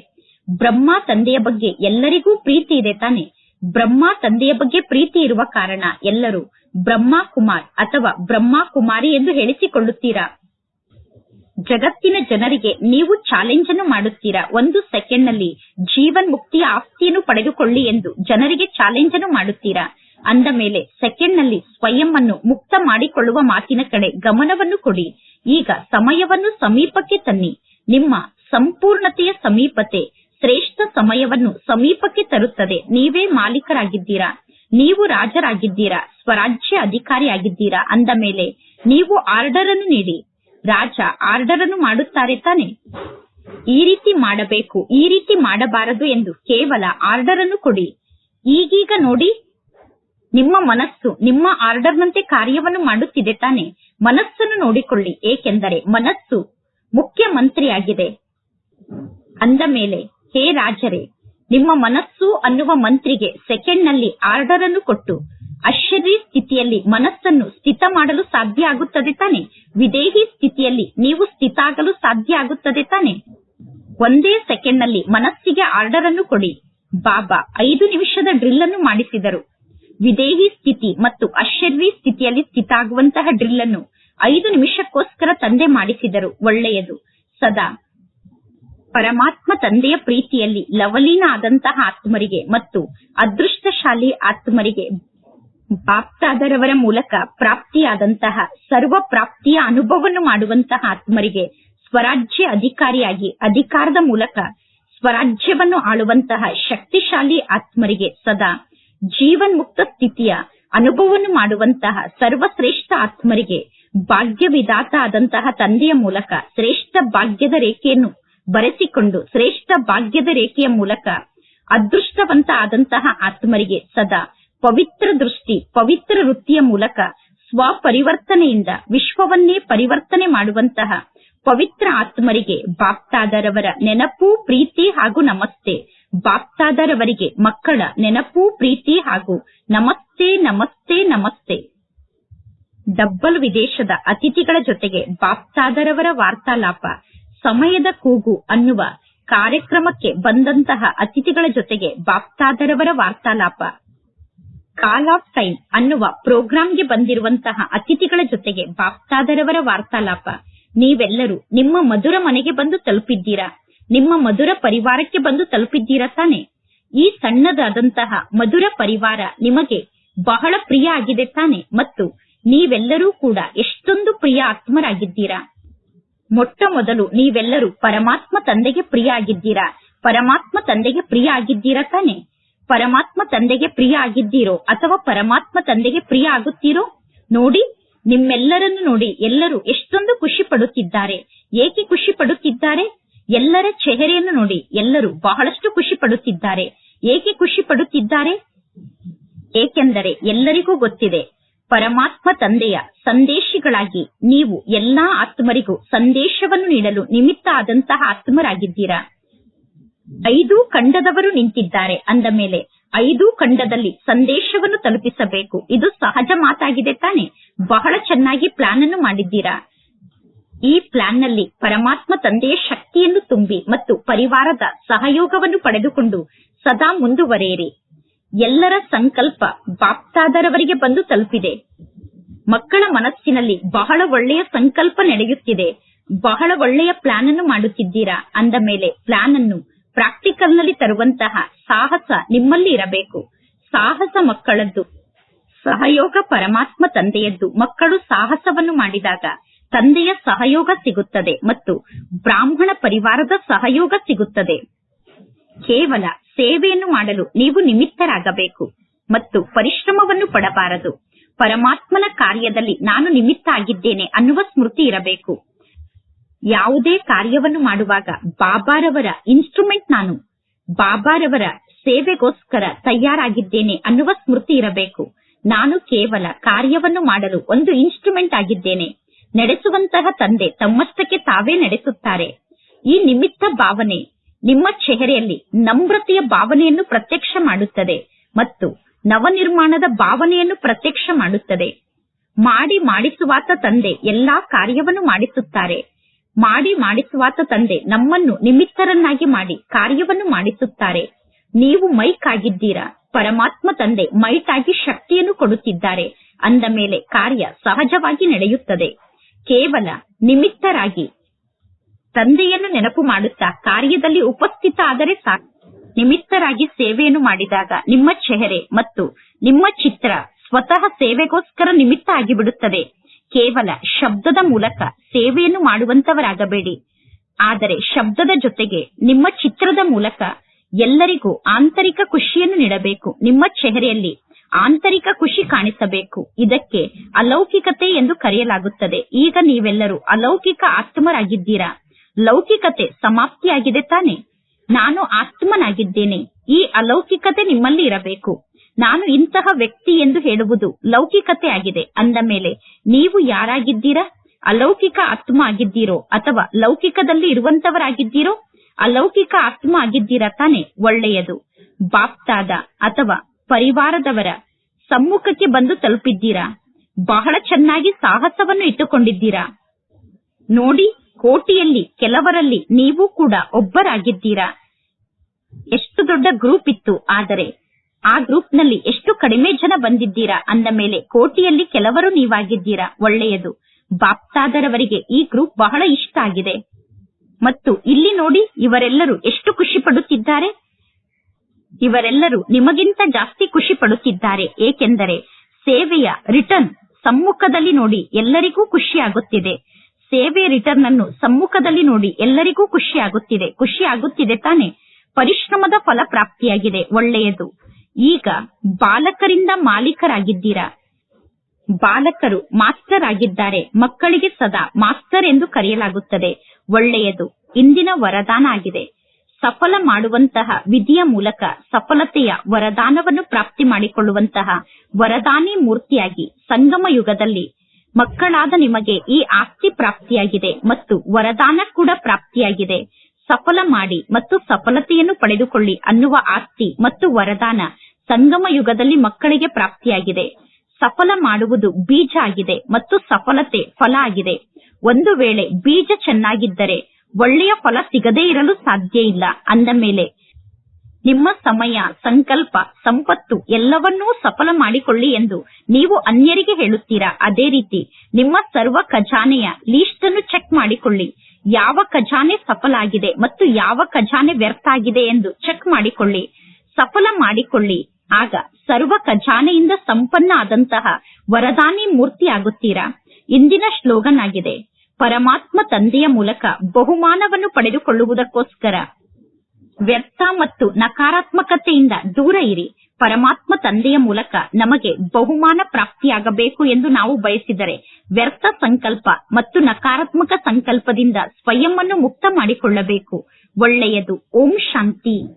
ಬ್ರಹ್ಮ ತಂದೆಯ ಬಗ್ಗೆ ಎಲ್ಲರಿಗೂ ಪ್ರೀತಿ ಇದೆ ತಾನೆ. ಬ್ರಹ್ಮ ತಂದೆಯ ಬಗ್ಗೆ ಪ್ರೀತಿ ಇರುವ ಕಾರಣ ಎಲ್ಲರೂ ಬ್ರಹ್ಮ ಕುಮಾರ್ ಅಥವಾ ಬ್ರಹ್ಮ ಕುಮಾರಿ ಎಂದು ಹೇಳಿಸಿಕೊಳ್ಳುತ್ತೀರಾ? ಜಗತ್ತಿನ ಜನರಿಗೆ ನೀವು ಚಾಲೆಂಜ್ ಅನ್ನು ಮಾಡುತ್ತೀರಾ? ಒಂದು ಸೆಕೆಂಡ್ನಲ್ಲಿ ಜೀವನ್ ಮುಕ್ತಿಯ ಆಸ್ತಿಯನ್ನು ಪಡೆದುಕೊಳ್ಳಿ ಎಂದು ಜನರಿಗೆ ಚಾಲೆಂಜ್ ಅನ್ನು ಮಾಡುತ್ತೀರಾ? ಅಂದ ಮೇಲೆ ಸೆಕೆಂಡ್ನಲ್ಲಿ ಸ್ವಯಂ ಅನ್ನು ಮುಕ್ತ ಮಾಡಿಕೊಳ್ಳುವ ಮಾತಿನ ಕಡೆ ಗಮನವನ್ನು ಕೊಡಿ. ಈಗ ಸಮಯವನ್ನು ಸಮೀಪಕ್ಕೆ ತನ್ನಿ. ನಿಮ್ಮ ಸಂಪೂರ್ಣತೆಯ ಸಮೀಪತೆ ಶ್ರೇಷ್ಠ ಸಮಯವನ್ನು ಸಮೀಪಕ್ಕೆ ತರುತ್ತದೆ. ನೀವೇ ಮಾಲೀಕರಾಗಿದ್ದೀರಾ? ನೀವು ರಾಜರಾಗಿದ್ದೀರಾ? ಸ್ವರಾಜ್ಯ ಅಧಿಕಾರಿಯಾಗಿದ್ದೀರಾ? ಅಂದ ಮೇಲೆ ನೀವು ಆರ್ಡರ್ ಅನ್ನು ನೀಡಿ. ರಾಜ ಆರ್ಡರ್ ಅನ್ನು ಮಾಡುತ್ತಾರೆ ತಾನೆ. ಈ ರೀತಿ ಮಾಡಬೇಕು, ಈ ರೀತಿ ಮಾಡಬಾರದು ಎಂದು ಕೇವಲ ಆರ್ಡರ್ ಅನ್ನು ಕೊಡಿ. ಈಗೀಗ ನೋಡಿ ನಿಮ್ಮ ಮನಸ್ಸು, ನಿಮ್ಮ ಆರ್ಡರ್ನಂತೆ ಕಾರ್ಯವನ್ನು ಮಾಡುತ್ತಿದೆ ತಾನೆ. ಮನಸ್ಸನ್ನು ನೋಡಿಕೊಳ್ಳಿ. ಏಕೆಂದರೆ ಮನಸ್ಸು ಮುಖ್ಯಮಂತ್ರಿಯಾಗಿದೆ ಅಂದ ಮೇಲೆ, ಹೇ ರಾಜರೇ, ನಿಮ್ಮ ಮನಸ್ಸು ಅನ್ನುವ ಮಂತ್ರಿಗೆ ಸೆಕೆಂಡ್ನಲ್ಲಿ ಆರ್ಡರ್ ಅನ್ನು ಕೊಟ್ಟು ಅಶ್ಚರ್ಯ ಸ್ಥಿತಿಯಲ್ಲಿ ಮನಸ್ಸನ್ನು ಸ್ಥಿತ ಮಾಡಲು ಸಾಧ್ಯ ಆಗುತ್ತದೆ ತಾನೆ. ವಿದೇಹಿ ಸ್ಥಿತಿಯಲ್ಲಿ ನೀವು ಸ್ಥಿತ ಆಗಲು ಸಾಧ್ಯ ಆಗುತ್ತದೆ ತಾನೆ. ಒಂದೇ ಸೆಕೆಂಡ್ನಲ್ಲಿ ಮನಸ್ಸಿಗೆ ಆರ್ಡರ್ ಅನ್ನು ಕೊಡಿ. ಬಾಬಾ ಐದು ನಿಮಿಷದ ಡ್ರಿಲ್ ಅನ್ನು ಮಾಡಿಸಿದರು. ವಿದೇಹಿ ಸ್ಥಿತಿ ಮತ್ತು ಅಶ್ಚರ್ವಿ ಸ್ಥಿತಿಯಲ್ಲಿ ಸ್ಥಿತಾಗುವಂತಹ ಡ್ರಿಲ್ ಅನ್ನು ಐದು ನಿಮಿಷಕ್ಕೋಸ್ಕರ ತಂದೆ ಮಾಡಿಸಿದರು. ಒಳ್ಳೆಯದು. ಸದಾ ಪರಮಾತ್ಮ ತಂದೆಯ ಪ್ರೀತಿಯಲ್ಲಿ ಲವಲೀನ ಆದಂತಹ ಆತ್ಮರಿಗೆ ಮತ್ತು ಅದೃಷ್ಟಶಾಲಿ ಆತ್ಮರಿಗೆ ಬಾಪ್ತಾದರವರ ಮೂಲಕ ಪ್ರಾಪ್ತಿಯಾದಂತಹ ಸರ್ವ ಪ್ರಾಪ್ತಿಯ ಅನುಭವವನ್ನು ಮಾಡುವಂತಹ ಆತ್ಮರಿಗೆ ಸ್ವರಾಜ್ಯ ಅಧಿಕಾರಿಯಾಗಿ ಅಧಿಕಾರದ ಮೂಲಕ ಸ್ವರಾಜ್ಯವನ್ನು ಆಳುವಂತಹ ಶಕ್ತಿಶಾಲಿ ಆತ್ಮರಿಗೆ ಸದಾ ಜೀವನ್ ಮುಕ್ತ ಸ್ಥಿತಿಯ ಅನುಭವವನ್ನು ಮಾಡುವಂತಹ ಸರ್ವಶ್ರೇಷ್ಠ ಆತ್ಮರಿಗೆ ಭಾಗ್ಯ ವಿಧಾತ ಆದಂತಹ ತಂದೆಯ ಮೂಲಕ ಶ್ರೇಷ್ಠ ಭಾಗ್ಯದ ರೇಖೆಯನ್ನು ಬರೆಸಿಕೊಂಡು ಶ್ರೇಷ್ಠ ಭಾಗ್ಯದ ರೇಖೆಯ ಮೂಲಕ ಅದೃಷ್ಟವಂತ ಆದಂತಹ ಆತ್ಮರಿಗೆ ಸದಾ ಪವಿತ್ರ ದೃಷ್ಟಿ, ಪವಿತ್ರ ವೃತ್ತಿಯ ಮೂಲಕ ಸ್ವಪರಿವರ್ತನೆಯಿಂದ ವಿಶ್ವವನ್ನೇ ಪರಿವರ್ತನೆ ಮಾಡುವಂತಹ ಪವಿತ್ರ ಆತ್ಮರಿಗೆ ಬಾಪ್ತಾದರವರ ನೆನಪು, ಪ್ರೀತಿ ಹಾಗೂ ನಮಸ್ತೆ. ಬಾಪ್ತಾದರವರಿಗೆ ಮಕ್ಕಳ ನೆನಪು, ಪ್ರೀತಿ ಹಾಗೂ ನಮಸ್ತೆ ನಮಸ್ತೆ ನಮಸ್ತೆ. ಡಬ್ಬಲ್ ವಿದೇಶದ ಅತಿಥಿಗಳ ಜೊತೆಗೆ ಬಾಪ್ತಾದರವರ ವಾರ್ತಾಲಾಪ, ಸಮಯದ ಕೂಗು ಅನ್ನುವ ಕಾರ್ಯಕ್ರಮಕ್ಕೆ ಬಂದಂತಹ ಅತಿಥಿಗಳ ಜೊತೆಗೆ ಬಾಪ್ತಾದರವರ ವಾರ್ತಾಲಾಪ. ಕಾಲ್ ಆಫ್ ಟೈಮ್ ಅನ್ನುವ ಪ್ರೋಗ್ರಾಂಗೆ ಬಂದಿರುವಂತಹ ಅತಿಥಿಗಳ ಜೊತೆಗೆ ಬಾಪ್ತಾದರವರ ವಾರ್ತಾಲಾಪ. ನೀವೆಲ್ಲರೂ ನಿಮ್ಮ ಮಧುರ ಮನೆಗೆ ಬಂದು ತಲುಪಿದ್ದೀರಾ? ನಿಮ್ಮ ಮಧುರ ಪರಿವಾರಕ್ಕೆ ಬಂದು ತಲುಪಿದ್ದೀರಾ ತಾನೆ? ಈ ಸಣ್ಣದಾದಂತಹ ಮಧುರ ಪರಿವಾರ ನಿಮಗೆ ಬಹಳ ಪ್ರಿಯ ಆಗಿದೆ ತಾನೆ ಮತ್ತು ನೀವೆಲ್ಲರೂ ಕೂಡ ಎಷ್ಟೊಂದು ಪ್ರಿಯ ಆತ್ಮರಾಗಿದ್ದೀರಾ? ಮೊಟ್ಟ ಮೊದಲು ನೀವೆಲ್ಲರೂ ಪರಮಾತ್ಮ ತಂದೆಗೆ ಪ್ರಿಯ ಆಗಿದ್ದೀರಾ? ಪರಮಾತ್ಮ ತಂದೆಗೆ ಪ್ರಿಯ ಆಗಿದ್ದೀರಾ ತಾನೆ? ಪರಮಾತ್ಮ ತಂದೆಗೆ ಪ್ರಿಯ ಆಗಿದ್ದೀರೋ ಅಥವಾ ಪರಮಾತ್ಮ ತಂದೆಗೆ ಪ್ರಿಯ ಆಗುತ್ತೀರೋ? ನೋಡಿ, ನಿಮ್ಮೆಲ್ಲರನ್ನು ನೋಡಿ ಎಲ್ಲರೂ ಎಷ್ಟೊಂದು ಖುಷಿ ಪಡುತ್ತಿದ್ದಾರೆ. ಏಕೆ ಖುಷಿ ಪಡುತ್ತಿದ್ದಾರೆ? ಎಲ್ಲರ ಚೆಹರೆಯನ್ನು ನೋಡಿ ಎಲ್ಲರೂ ಬಹಳಷ್ಟು ಖುಷಿ ಪಡುತ್ತಿದ್ದಾರೆ ಏಕೆ ಖುಷಿ ಪಡುತ್ತಿದ್ದಾರೆ ಏಕೆಂದರೆ ಎಲ್ಲರಿಗೂ ಗೊತ್ತಿದೆ, ಪರಮಾತ್ಮ ತಂದೆಯ ಸಂದೇಶಿಗಳಾಗಿ ನೀವು ಎಲ್ಲಾ ಆತ್ಮರಿಗೂ ಸಂದೇಶವನ್ನು ನೀಡಲು ನಿಮಿತ್ತ ಆದಂತಹ ಆತ್ಮರಾಗಿದ್ದೀರಾ? ಐದು ಖಂಡದವರು ನಿಂತಿದ್ದಾರೆ ಅಂದ ಮೇಲೆ ಐದು ಖಂಡದಲ್ಲಿ ಸಂದೇಶವನ್ನು ತಲುಪಿಸಬೇಕು. ಇದು ಸಹಜ ಮಾತಾಗಿದೆ ತಾನೆ. ಬಹಳ ಚೆನ್ನಾಗಿ ಪ್ಲಾನ್ ಅನ್ನು ಮಾಡಿದ್ದೀರಾ? ಈ ಪ್ಲಾನ್ನಲ್ಲಿ ಪರಮಾತ್ಮ ತಂದೆಯ ಶಕ್ತಿಯನ್ನು ತುಂಬಿ ಮತ್ತು ಪರಿವಾರದ ಸಹಯೋಗವನ್ನು ಪಡೆದುಕೊಂಡು ಸದಾ ಮುಂದುವರೆಯಿರಿ. ಎಲ್ಲರ ಸಂಕಲ್ಪ ಬಾಪ್ತಾದರವರಿಗೆ ಬಂದು ತಲುಪಿದೆ. ಮಕ್ಕಳ ಮನಸ್ಸಿನಲ್ಲಿ ಬಹಳ ಒಳ್ಳೆಯ ಸಂಕಲ್ಪ ನಡೆಯುತ್ತಿದೆ. ಬಹಳ ಒಳ್ಳೆಯ ಪ್ಲಾನ್ ಅನ್ನು ಮಾಡುತ್ತಿದ್ದೀರಾ? ಅಂದ ಮೇಲೆ ಪ್ಲಾನ್ ಅನ್ನು ಪ್ರಾಕ್ಟಿಕಲ್ನಲ್ಲಿ ತರುವಂತಹ ಸಾಹಸ ನಿಮ್ಮಲ್ಲಿ ಇರಬೇಕು. ಸಾಹಸ ಮಕ್ಕಳದ್ದು. ಸಹಯೋಗ ಪರಮಾತ್ಮ ತಂದೆಯದ್ದು. ಮಕ್ಕಳು ಸಾಹಸವನ್ನು ಮಾಡಿದಾಗ ತಂದೆಯ ಸಹಯೋಗ ಸಿಗುತ್ತದೆ ಮತ್ತು ಬ್ರಾಹ್ಮಣ ಪರಿವಾರದ ಸಹಯೋಗ ಸಿಗುತ್ತದೆ. ಕೇವಲ ಸೇವೆಯನ್ನು ಮಾಡಲು ನೀವು ನಿಮಿತ್ತರಾಗಬೇಕು ಮತ್ತು ಪರಿಶ್ರಮವನ್ನು ಪಡಬಾರದು. ಪರಮಾತ್ಮನ ಕಾರ್ಯದಲ್ಲಿ ನಾನು ನಿಮಿತ್ತ ಆಗಿದ್ದೇನೆ ಅನ್ನುವ ಸ್ಮೃತಿ ಇರಬೇಕು. ಯಾವುದೇ ಕಾರ್ಯವನ್ನು ಮಾಡುವಾಗ ಬಾಬಾರವರ ಇನ್ಸ್ಟ್ರೂಮೆಂಟ್ ನಾನು, ಬಾಬಾರವರ ಸೇವೆಗೋಸ್ಕರ ತಯಾರಾಗಿದ್ದೇನೆ ಅನ್ನುವ ಸ್ಮೃತಿ ಇರಬೇಕು. ನಾನು ಕೇವಲ ಕಾರ್ಯವನ್ನು ಮಾಡಲು ಒಂದು ಇನ್ಸ್ಟ್ರೂಮೆಂಟ್ ಆಗಿದ್ದೇನೆ. ನಡೆಸುವಂತಹ ತಂದೆ ತಮ್ಮಷ್ಟಕ್ಕೆ ತಾವೇ ನಡೆಸುತ್ತಾರೆ. ಈ ನಿಮಿತ್ತ ಭಾವನೆ ನಿಮ್ಮ ಚೆಹರೆಯಲ್ಲಿ ನಮ್ರತೆಯ ಭಾವನೆಯನ್ನು ಪ್ರತ್ಯಕ್ಷ ಮಾಡುತ್ತದೆ ಮತ್ತು ನವನಿರ್ಮಾಣದ ಭಾವನೆಯನ್ನು ಪ್ರತ್ಯಕ್ಷ ಮಾಡುತ್ತದೆ. ಮಾಡಿ ಮಾಡಿಸುವಾತ ತಂದೆ ಎಲ್ಲಾ ಕಾರ್ಯವನ್ನು ಮಾಡಿಸುತ್ತಾರೆ. ಮಾಡಿ ಮಾಡಿಸುವಾತ ತಂದೆ ನಮ್ಮನ್ನು ನಿಮಿತ್ತರನ್ನಾಗಿ ಮಾಡಿ ಕಾರ್ಯವನ್ನು ಮಾಡಿಸುತ್ತಾರೆ. ನೀವು ಮೈಕ್ ಆಗಿದ್ದೀರಾ? ಪರಮಾತ್ಮ ತಂದೆ ಮೈಟಾಗಿ ಶಕ್ತಿಯನ್ನು ಕೊಡುತ್ತಿದ್ದಾರೆ. ಅಂದ ಮೇಲೆ ಕಾರ್ಯ ಸಹಜವಾಗಿ ನಡೆಯುತ್ತದೆ. ಕೇವಲ ನಿಮಿತ್ತರಾಗಿ ತಂದೆಯನ್ನು ನೆನಪು ಮಾಡುತ್ತಾ ಕಾರ್ಯದಲ್ಲಿ ಉಪಸ್ಥಿತ ಆದರೆ ಸಾಕು. ನಿಮಿತ್ತರಾಗಿ ಸೇವೆಯನ್ನು ಮಾಡಿದಾಗ ನಿಮ್ಮ ಚೆಹರೆ ಮತ್ತು ನಿಮ್ಮ ಚಿತ್ರ ಸ್ವತಃ ಸೇವೆಗೋಸ್ಕರ ನಿಮಿತ್ತ ಆಗಿಬಿಡುತ್ತದೆ. ಕೇವಲ ಶಬ್ದದ ಮೂಲಕ ಸೇವೆಯನ್ನು ಮಾಡುವಂತವರಾಗಬೇಡಿ. ಆದರೆ ಶಬ್ದದ ಜೊತೆಗೆ ನಿಮ್ಮ ಚಿತ್ರದ ಮೂಲಕ ಎಲ್ಲರಿಗೂ ಆಂತರಿಕ ಖುಷಿಯನ್ನು ನೀಡಬೇಕು. ನಿಮ್ಮ ಚೆಹರೆಯಲ್ಲಿ ಆಂತರಿಕ ಖುಷಿ ಕಾಣಿಸಬೇಕು. ಇದಕ್ಕೆ ಅಲೌಕಿಕತೆ ಎಂದು ಕರೆಯಲಾಗುತ್ತದೆ. ಈಗ ನೀವೆಲ್ಲರೂ ಅಲೌಕಿಕ ಆತ್ಮರಾಗಿದ್ದೀರಾ? ಲೌಕಿಕತೆ ಸಮಾಪ್ತಿಯಾಗಿದೆ ತಾನೆ. ನಾನು ಆತ್ಮನಾಗಿದ್ದೇನೆ. ಈ ಅಲೌಕಿಕತೆ ನಿಮ್ಮಲ್ಲಿ ಇರಬೇಕು. ನಾನು ಇಂತಹ ವ್ಯಕ್ತಿ ಎಂದು ಹೇಳುವುದು ಲೌಕಿಕತೆ ಆಗಿದೆ. ಅಂದ ಮೇಲೆ, ನೀವು ಯಾರಾಗಿದ್ದೀರಾ? ಅಲೌಕಿಕ ಆತ್ಮ ಆಗಿದ್ದೀರೋ ಅಥವಾ ಲೌಕಿಕದಲ್ಲಿ ಇರುವಂತವರಾಗಿದ್ದೀರೋ? ಅಲೌಕಿಕ ಆತ್ಮ ಆಗಿದ್ದೀರಾ ತಾನೆ? ಒಳ್ಳೆಯದು. ಬಾಪ್ತಾದ ಅಥವಾ ಪರಿವಾರದವರ ಸಮ್ಮುಖಕ್ಕೆ ಬಂದು ತಲುಪಿದ್ದೀರಾ? ಬಹಳ ಚೆನ್ನಾಗಿ ಸಾಹಸವನ್ನು ಇಟ್ಟುಕೊಂಡಿದ್ದೀರಾ? ನೋಡಿ, ಕೋಟಿಯಲ್ಲಿ ಕೆಲವರಲ್ಲಿ ನೀವು ಕೂಡ ಒಬ್ಬರಾಗಿದ್ದೀರಾ. ಎಷ್ಟು ದೊಡ್ಡ ಗ್ರೂಪ್ ಇತ್ತು, ಆದರೆ ಆ ಗ್ರೂಪ್ನಲ್ಲಿ ಎಷ್ಟು ಕಡಿಮೆ ಜನ ಬಂದಿದ್ದೀರಾ ಅಂದ ಮೇಲೆ ಕೋಟಿಯಲ್ಲಿ ಕೆಲವರು ನೀವಾಗಿದ್ದೀರಾ. ಒಳ್ಳೆಯದು. ಬಾಪ್ತಾದರವರಿಗೆ ಈ ಗ್ರೂಪ್ ಬಹಳ ಇಷ್ಟ ಆಗಿದೆ. ಮತ್ತು ಇಲ್ಲಿ ನೋಡಿ, ಇವರೆಲ್ಲರೂ ಎಷ್ಟು ಖುಷಿ ಪಡುತ್ತಿದ್ದಾರೆ. ಇವರೆಲ್ಲರೂ ನಿಮಗಿಂತ ಜಾಸ್ತಿ ಖುಷಿ ಪಡುತ್ತಿದ್ದಾರೆ. ಏಕೆಂದರೆ ಸೇವೆಯ ರಿಟರ್ನ್ ಸಮ್ಮುಖದಲ್ಲಿ ನೋಡಿ ಎಲ್ಲರಿಗೂ ಖುಷಿಯಾಗುತ್ತಿದೆ ಸೇವೆ ರಿಟರ್ನ್ ಅನ್ನು ಸಮ್ಮುಖದಲ್ಲಿ ನೋಡಿ ಎಲ್ಲರಿಗೂ ಖುಷಿಯಾಗುತ್ತಿದೆ ಖುಷಿಯಾಗುತ್ತಿದೆ ಖುಷಿ ತಾನೆ. ಪರಿಶ್ರಮದ ಫಲ ಪ್ರಾಪ್ತಿಯಾಗಿದೆ. ಒಳ್ಳೆಯದು. ಈಗ ಬಾಲಕರಿಂದ ಮಾಲೀಕರಾಗಿದ್ದೀರಾ? ಬಾಲಕರು ಮಾಸ್ಟರ್ ಆಗಿದ್ದಾರೆ. ಮಕ್ಕಳಿಗೆ ಸದಾ ಮಾಸ್ಟರ್ ಎಂದು ಕರೆಯಲಾಗುತ್ತದೆ. ಒಳ್ಳೆಯದು. ಇಂದಿನ ವರದಾನ ಆಗಿದೆ. ಸಫಲ ಮಾಡುವಂತಹ ವಿಧಿಯ ಮೂಲಕ ಸಫಲತೆಯ ವರದಾನವನ್ನು ಪ್ರಾಪ್ತಿ ಮಾಡಿಕೊಳ್ಳುವಂತಹ ವರದಾನಿ ಮೂರ್ತಿಯಾಗಿ ಸಂಗಮ ಯುಗದಲ್ಲಿ ಮಕ್ಕಳಾದ ನಿಮಗೆ ಈ ಆಸ್ತಿ ಪ್ರಾಪ್ತಿಯಾಗಿದೆ ಮತ್ತು ವರದಾನ ಕೂಡ ಪ್ರಾಪ್ತಿಯಾಗಿದೆ. ಸಫಲ ಮಾಡಿ ಮತ್ತು ಸಫಲತೆಯನ್ನು ಪಡೆದುಕೊಳ್ಳಿ ಅನ್ನುವ ಆಸ್ತಿ ಮತ್ತು ವರದಾನ ಸಂಗಮ ಯುಗದಲ್ಲಿ ಮಕ್ಕಳಿಗೆ ಪ್ರಾಪ್ತಿಯಾಗಿದೆ. ಸಫಲ ಮಾಡುವುದು ಬೀಜ ಆಗಿದೆ ಮತ್ತು ಸಫಲತೆ ಫಲ ಆಗಿದೆ. ಒಂದು ವೇಳೆ ಬೀಜ ಚೆನ್ನಾಗಿದ್ದರೆ ಒಳ್ಳೆಯ ಫಲ ಸಿಗದೇ ಇರಲು ಸಾಧ್ಯ ಇಲ್ಲ. ಅಂದ ಮೇಲೆ, ನಿಮ್ಮ ಸಮಯ, ಸಂಕಲ್ಪ, ಸಂಪತ್ತು ಎಲ್ಲವನ್ನೂ ಸಫಲ ಮಾಡಿಕೊಳ್ಳಿ ಎಂದು ನೀವು ಅನ್ಯರಿಗೆ ಹೇಳುತ್ತೀರಾ? ಅದೇ ರೀತಿ, ನಿಮ್ಮ ಸರ್ವ ಖಜಾನೆಯ ಲೀಸ್ಟ್ ಅನ್ನು ಚೆಕ್ ಮಾಡಿಕೊಳ್ಳಿ. ಯಾವ ಖಜಾನೆ ಸಫಲ ಆಗಿದೆ ಮತ್ತು ಯಾವ ಖಜಾನೆ ವ್ಯರ್ಥ ಆಗಿದೆ ಎಂದು ಚೆಕ್ ಮಾಡಿಕೊಳ್ಳಿ. ಸಫಲ ಮಾಡಿಕೊಳ್ಳಿ. ಆಗ ಸರ್ವ ಖಜಾನೆಯಿಂದ ಸಂಪನ್ನ ಆದಂತಹ ವರದಾನಿ ಮೂರ್ತಿ ಆಗುತ್ತೀರಾ? ಇಂದಿನ ಶ್ಲೋಗನ್ ಆಗಿದೆ ಪರಮಾತ್ಮ ತಂದೆಯ ಮೂಲಕ ಬಹುಮಾನವನ್ನು ಪಡೆದುಕೊಳ್ಳುವುದಕ್ಕೋಸ್ಕರ ವ್ಯರ್ಥ ಮತ್ತು ನಕಾರಾತ್ಮಕತೆಯಿಂದ ದೂರ ಇರಿ. ಪರಮಾತ್ಮ ತಂದೆಯ ಮೂಲಕ ನಮಗೆ ಬಹುಮಾನ ಪ್ರಾಪ್ತಿಯಾಗಬೇಕು ಎಂದು ನಾವು ಬಯಸಿದರೆ ವ್ಯರ್ಥ ಸಂಕಲ್ಪ ಮತ್ತು ನಕಾರಾತ್ಮಕ ಸಂಕಲ್ಪದಿಂದ ಸ್ವಯಂ ಅನ್ನು ಮುಕ್ತ ಮಾಡಿಕೊಳ್ಳಬೇಕು. ಒಳ್ಳೆಯದು. ಓಂ ಶಾಂತಿ.